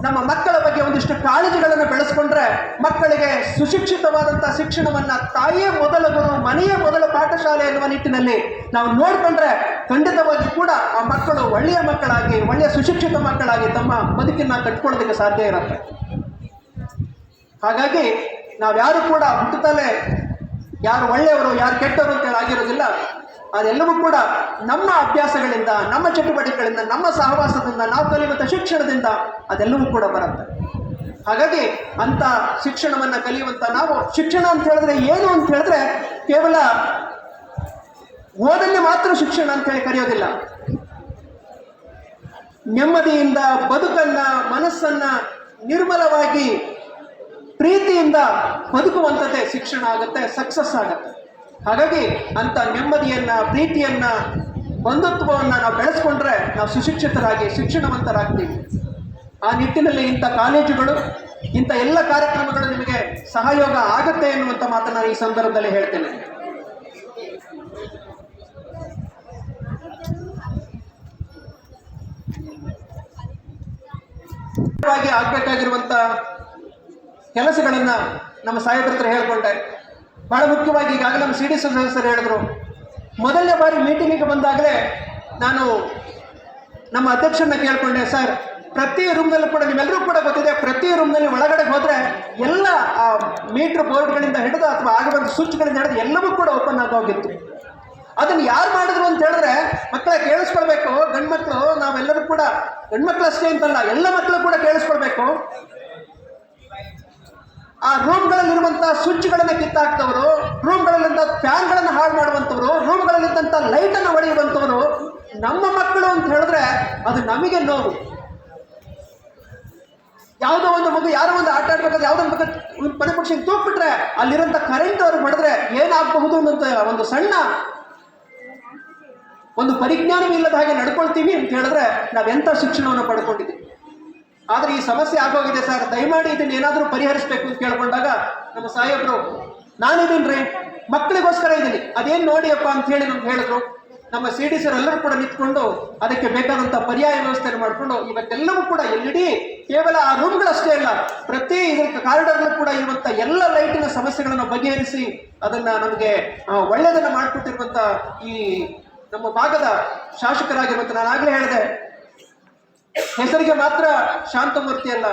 [SPEAKER 4] ನಮ್ಮ ಮಕ್ಕಳ ಬಗ್ಗೆ ಒಂದಿಷ್ಟು ಕಾಳಜಿಗಳನ್ನು ಬೆಳೆಸ್ಕೊಂಡ್ರೆ ಮಕ್ಕಳಿಗೆ ಸುಶಿಕ್ಷಿತವಾದಂಥ ಶಿಕ್ಷಣವನ್ನು ತಾಯಿಯೇ ಮೊದಲ ಗುರು, ಮನೆಯೇ ಮೊದಲ ಪಾಠಶಾಲೆ ಎನ್ನುವ ನಿಟ್ಟಿನಲ್ಲಿ ನಾವು ನೋಡ್ಕೊಂಡ್ರೆ ಖಂಡಿತವಾಗಿ ಕೂಡ ಆ ಮಕ್ಕಳು ಒಳ್ಳೆಯ ಮಕ್ಕಳಾಗಿ, ಒಳ್ಳೆಯ ಸುಶಿಕ್ಷಿತ ಮಕ್ಕಳಾಗಿ ತಮ್ಮ ಬದುಕಿನ ಕಟ್ಕೊಳ್ಳೋದಕ್ಕೆ ಸಾಧ್ಯ ಇರುತ್ತೆ. ಹಾಗಾಗಿ ನಾವ್ಯಾರು ಕೂಡ ಹುಟ್ಟುತ್ತಲೇ ಯಾರು ಒಳ್ಳೆಯವರು, ಯಾರು ಕೆಟ್ಟವರು ಅಂತ ಆಗಿರೋದಿಲ್ಲ. ಅದೆಲ್ಲವೂ ಕೂಡ ನಮ್ಮ ಅಭ್ಯಾಸಗಳಿಂದ, ನಮ್ಮ ಚಟುವಟಿಕೆಗಳಿಂದ, ನಮ್ಮ ಸಹವಾಸದಿಂದ, ನಾವು ಕಲಿಯುವಂಥ ಶಿಕ್ಷಣದಿಂದ ಅದೆಲ್ಲವೂ ಕೂಡ ಬರುತ್ತೆ. ಹಾಗಾಗಿ ಅಂತ ಶಿಕ್ಷಣವನ್ನ ಕಲಿಯುವಂತ ನಾವು, ಶಿಕ್ಷಣ ಅಂತ ಹೇಳಿದ್ರೆ ಏನು ಅಂತ ಹೇಳಿದ್ರೆ ಕೇವಲ ಓದಲ್ಲಿ ಮಾತ್ರ ಶಿಕ್ಷಣ ಅಂತ ಹೇಳಿ ಕರೆಯೋದಿಲ್ಲ. ನೆಮ್ಮದಿಯಿಂದ, ಬದುಕನ್ನ, ಮನಸ್ಸನ್ನ ನಿರ್ಮಲವಾಗಿ, ಪ್ರೀತಿಯಿಂದ ಬದುಕುವಂಥದ್ದೇ ಶಿಕ್ಷಣ ಆಗುತ್ತೆ ಸಕ್ಸಸ್ ಆಗುತ್ತೆ. ಹಾಗಾಗಿ ಅಂತ ನೆಮ್ಮದಿಯನ್ನ, ಪ್ರೀತಿಯನ್ನ, ಬಂಧುತ್ವವನ್ನು ನಾವು ಬೆಳೆಸ್ಕೊಂಡ್ರೆ ನಾವು ಸುಶಿಕ್ಷಿತರಾಗಿ, ಶಿಕ್ಷಣವಂತರಾಗ್ತೀವಿ. ಆ ನಿಟ್ಟಿನಲ್ಲಿ ಇಂಥ ಕಾಲೇಜುಗಳು, ಇಂಥ ಎಲ್ಲ ಕಾರ್ಯಕ್ರಮಗಳು ನಿಮಗೆ ಸಹಯೋಗ ಆಗತ್ತೆ ಎನ್ನುವಂಥ ಮಾತನ್ನು ಈ ಸಂದರ್ಭದಲ್ಲಿ ಹೇಳ್ತೇನೆ. ಆಗಬೇಕಾಗಿರುವಂಥ ಕೆಲಸಗಳನ್ನ ನಮ್ಮ ಸಾಹೇಬ್ರ ಹತ್ರ ಹೇಳ್ಕೊಂಡೆ. ಬಹಳ ಮುಖ್ಯವಾಗಿ ಈಗಾಗಲೇ ನಮ್ಮ ಸಿ ಡಿ ಸದಸ್ಯರು ಹೇಳಿದ್ರು. ಮೊದಲನೇ ಬಾರಿ ಮೀಟಿಂಗಿಗೆ ಬಂದಾಗಲೇ ನಾನು ನಮ್ಮ ಅಧ್ಯಕ್ಷರನ್ನ ಕೇಳಿಕೊಂಡೆ, ಸರ್, ಪ್ರತಿ ರೂಮ್ನಲ್ಲೂ ಕೂಡ ನಿಮ್ಮೆಲ್ಲರೂ ಕೂಡ ಗೊತ್ತಿದೆ, ಪ್ರತಿ ರೂಮ್ನಲ್ಲಿ ಒಳಗಡೆ ಹೋದರೆ ಎಲ್ಲ, ಆ ಮೀಟರ್ ಬೋರ್ಡ್ಗಳಿಂದ ಹಿಡಿದು ಅಥವಾ ಆಗಬಾರ್ದು ಸ್ವಿಚ್ಗಳಿಂದ ಹಿಡಿದು ಎಲ್ಲವೂ ಕೂಡ ಓಪನ್ ಆಗೋಗಿತ್ತು ಅದನ್ನ ಯಾರು ಮಾಡಿದ್ರು ಅಂತ ಹೇಳಿದ್ರೆ ಮಕ್ಕಳ ಕೇಳಿಸ್ಕೊಳ್ಬೇಕು. ಗಂಡ್ಮಕ್ಳು, ನಾವೆಲ್ಲರೂ ಕೂಡ ಗಂಡ್ಮಕ್ಳು ಅಷ್ಟೇ ಅಂತಲ್ಲ, ಎಲ್ಲ ಮಕ್ಕಳು ಕೂಡ ಕೇಳಿಸ್ಕೊಳ್ಬೇಕು. ಆ ರೂಮ್ಗಳಲ್ಲಿರುವಂತಹ ಸ್ವಿಚ್ಗಳನ್ನು ಕಿತ್ತಾಕ್ತವರು, ರೂಮ್ಗಳಲ್ಲಿದ್ದ ಫ್ಯಾನ್ಗಳನ್ನು ಹಾಳು ಮಾಡುವಂಥವ್ರು, ರೂಮ್ಗಳಲ್ಲಿದ್ದಂಥ ಲೈಟನ್ನು ಹೊಡೆಯುವಂಥವ್ರು ನಮ್ಮ ಮಕ್ಕಳು ಅಂತ ಹೇಳಿದ್ರೆ ಅದು ನಮಗೆ ನೋವು. ಯಾವುದೋ ಒಂದು ಮಗು, ಯಾರೋ ಒಂದು ಆಟ ಆಡ್ಬೇಕಾದ್ರೆ ಯಾವುದೋ ಒಂದು ಮಗು ಒಂದು ಮನೆ ಪಕ್ಷಿಗೆ ತೂಕ್ಬಿಟ್ರೆ ಅಲ್ಲಿರೋಂಥ ಕರೆಂಟ್ ಅವ್ರಿಗೆ ಹೊಡೆದ್ರೆ ಏನಾಗಬಹುದು ಅನ್ನೋಂಥ ಒಂದು ಸಣ್ಣ ಒಂದು ಪರಿಜ್ಞಾನವೂ ಇಲ್ಲದ ಹಾಗೆ ನಡ್ಕೊಳ್ತೀವಿ ಅಂತ ಹೇಳಿದ್ರೆ ನಾವೆಂಥ ಶಿಕ್ಷಣವನ್ನು ಪಡ್ಕೊಂಡಿದ್ದೀವಿ. ಆದ್ರೆ ಈ ಸಮಸ್ಯೆ ಆಗೋಗಿದೆ ಸರ್. ದಯಮಾಡಿ ಇದನ್ನ ಏನಾದರೂ ಪರಿಹರಿಸಬೇಕು ಅಂತ ಕೇಳ್ಕೊಂಡಾಗ ನಮ್ಮ ಸಾಹೇಬರು ರೀ ಮಕ್ಕಳಿಗೋಸ್ಕರ ಇದ್ದೀನಿ ಅದೇನು ನೋಡಿಯಪ್ಪ ಅಂತ ಹೇಳಿ ನಮ್ಗೆ ಹೇಳಿದ್ರು. ನಮ್ಮ ಸಿ ಡಿ ಸರ್ ಎಲ್ಲರೂ ಕೂಡ ನಿಂತ್ಕೊಂಡು ಅದಕ್ಕೆ ಬೇಕಾದಂಥ ಪರ್ಯಾಯ ವ್ಯವಸ್ಥೆಯನ್ನು ಮಾಡಿಕೊಂಡು ಇವತ್ತೆಲ್ಲವೂ ಕೂಡ ಎಲ್ ಕೇವಲ ಆ ರೂಮ್ಗಳಷ್ಟೇ ಅಲ್ಲ, ಪ್ರತಿ ಇದಕ್ಕೆ ಕಾರಿಡಾರ್ಗಳು ಕೂಡ ಇರುವಂಥ ಎಲ್ಲ ಲೈಟಿನ ಸಮಸ್ಯೆಗಳನ್ನು ಬಗೆಹರಿಸಿ ಅದನ್ನ ನಮಗೆ ಒಳ್ಳೆಯದನ್ನ ಮಾಡಿಕೊಟ್ಟಿರುವಂಥ ಈ ನಮ್ಮ ಭಾಗದ ಶಾಸಕರಾಗಿರುವಂಥ ನಾನು ಆಗಲೇ ಹೇಳಿದೆ. ಹೆಸರಿಗೆ ಮಾತ್ರ ಶಾಂತಮೂರ್ತಿ ಅಲ್ಲ.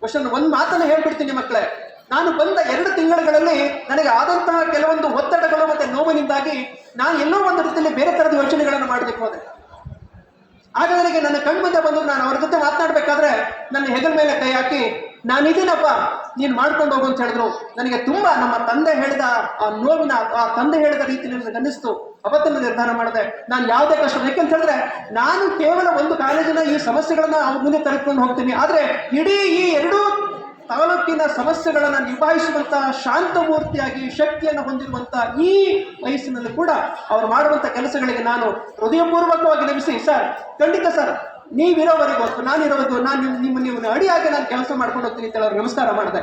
[SPEAKER 4] ಕ್ವಶನ್ ಒಂದು ಮಾತನ್ನು ಹೇಳ್ಬಿಡ್ತೀನಿ ಮಕ್ಕಳೇ. ನಾನು ಬಂದ ಎರಡು ತಿಂಗಳುಗಳಲ್ಲಿ ನನಗೆ ಆದಂತಹ ಕೆಲವೊಂದು ಒತ್ತಡಗಳು ಮತ್ತೆ ನೋವಿನಿಂದಾಗಿ ನಾನು ಎಲ್ಲೋ ಒಂದು ರೀತಿಯಲ್ಲಿ ಬೇರೆ ತರದ ಯೋಚನೆಗಳನ್ನು ಮಾಡಲಿಕ್ಕೆ ಹೋದೆ. ಆಗ ನನಗೆ ನನ್ನ ಕಣ್ಮುಂದೆ ಬಂದು ನಾನು ಅವ್ರ ಜೊತೆ ಮಾತನಾಡಬೇಕಾದ್ರೆ ನನ್ನ ಹೆಗಲ ಮೇಲೆ ಕೈ ಹಾಕಿ, ನಾನಿದ್ದೀನಪ್ಪ, ನೀನು ಮಾಡ್ಕೊಂಡು ಹೋಗು ಅಂತ ಹೇಳಿದ್ರು. ನನಗೆ ತುಂಬಾ ನಮ್ಮ ತಂದೆ ಹೇಳಿದ ಆ ನೋವಿನ, ಆ ತಂದೆ ಹೇಳಿದ ರೀತಿ ನನಗೆ ಅನ್ನಿಸ್ತು. ಅವತ್ತನ್ನು ನಿರ್ಧಾರ ಮಾಡಿದೆ. ನಾನು ಯಾವುದೇ ಕಷ್ಟ ಯಾಕೆಂತ ಹೇಳಿದ್ರೆ, ನಾನು ಕೇವಲ ಒಂದು ಕಾಲೇಜಿನ ಈ ಸಮಸ್ಯೆಗಳನ್ನು ಮುಂದೆ ತೆಗೆದುಕೊಂಡು ಹೋಗ್ತೀನಿ. ಆದರೆ ಇಡೀ ಈ ಎರಡೂ ತಾಲೂಕಿನ ಸಮಸ್ಯೆಗಳನ್ನು ನಿಭಾಯಿಸುವಂತಹ ಶಾಂತಮೂರ್ತಿಯಾಗಿ ಶಕ್ತಿಯನ್ನು ಹೊಂದಿರುವಂತಹ ಈ ವಯಸ್ಸಿನಲ್ಲಿ ಕೂಡ ಅವ್ರು ಮಾಡುವಂಥ ಕೆಲಸಗಳಿಗೆ ನಾನು ಹೃದಯಪೂರ್ವಕವಾಗಿ ನಮಿಸಿ ಸರ್, ಖಂಡಿತ ಸರ್, ನೀವಿರೋವರೆಗೂ, ನಾನಿರೋವರೆಗೂ, ನಾನು ನಿಮ್ಮ ನೀವು ಅಡಿಯಾಗಿ ನಾನು ಕೆಲಸ ಮಾಡ್ಕೊಂಡು ಹೋಗ್ತೀನಿ. ಅಂತ ಹೇಳಿ ಅವ್ರಿಗೆ ನಮಸ್ಕಾರ ಮಾಡಿದೆ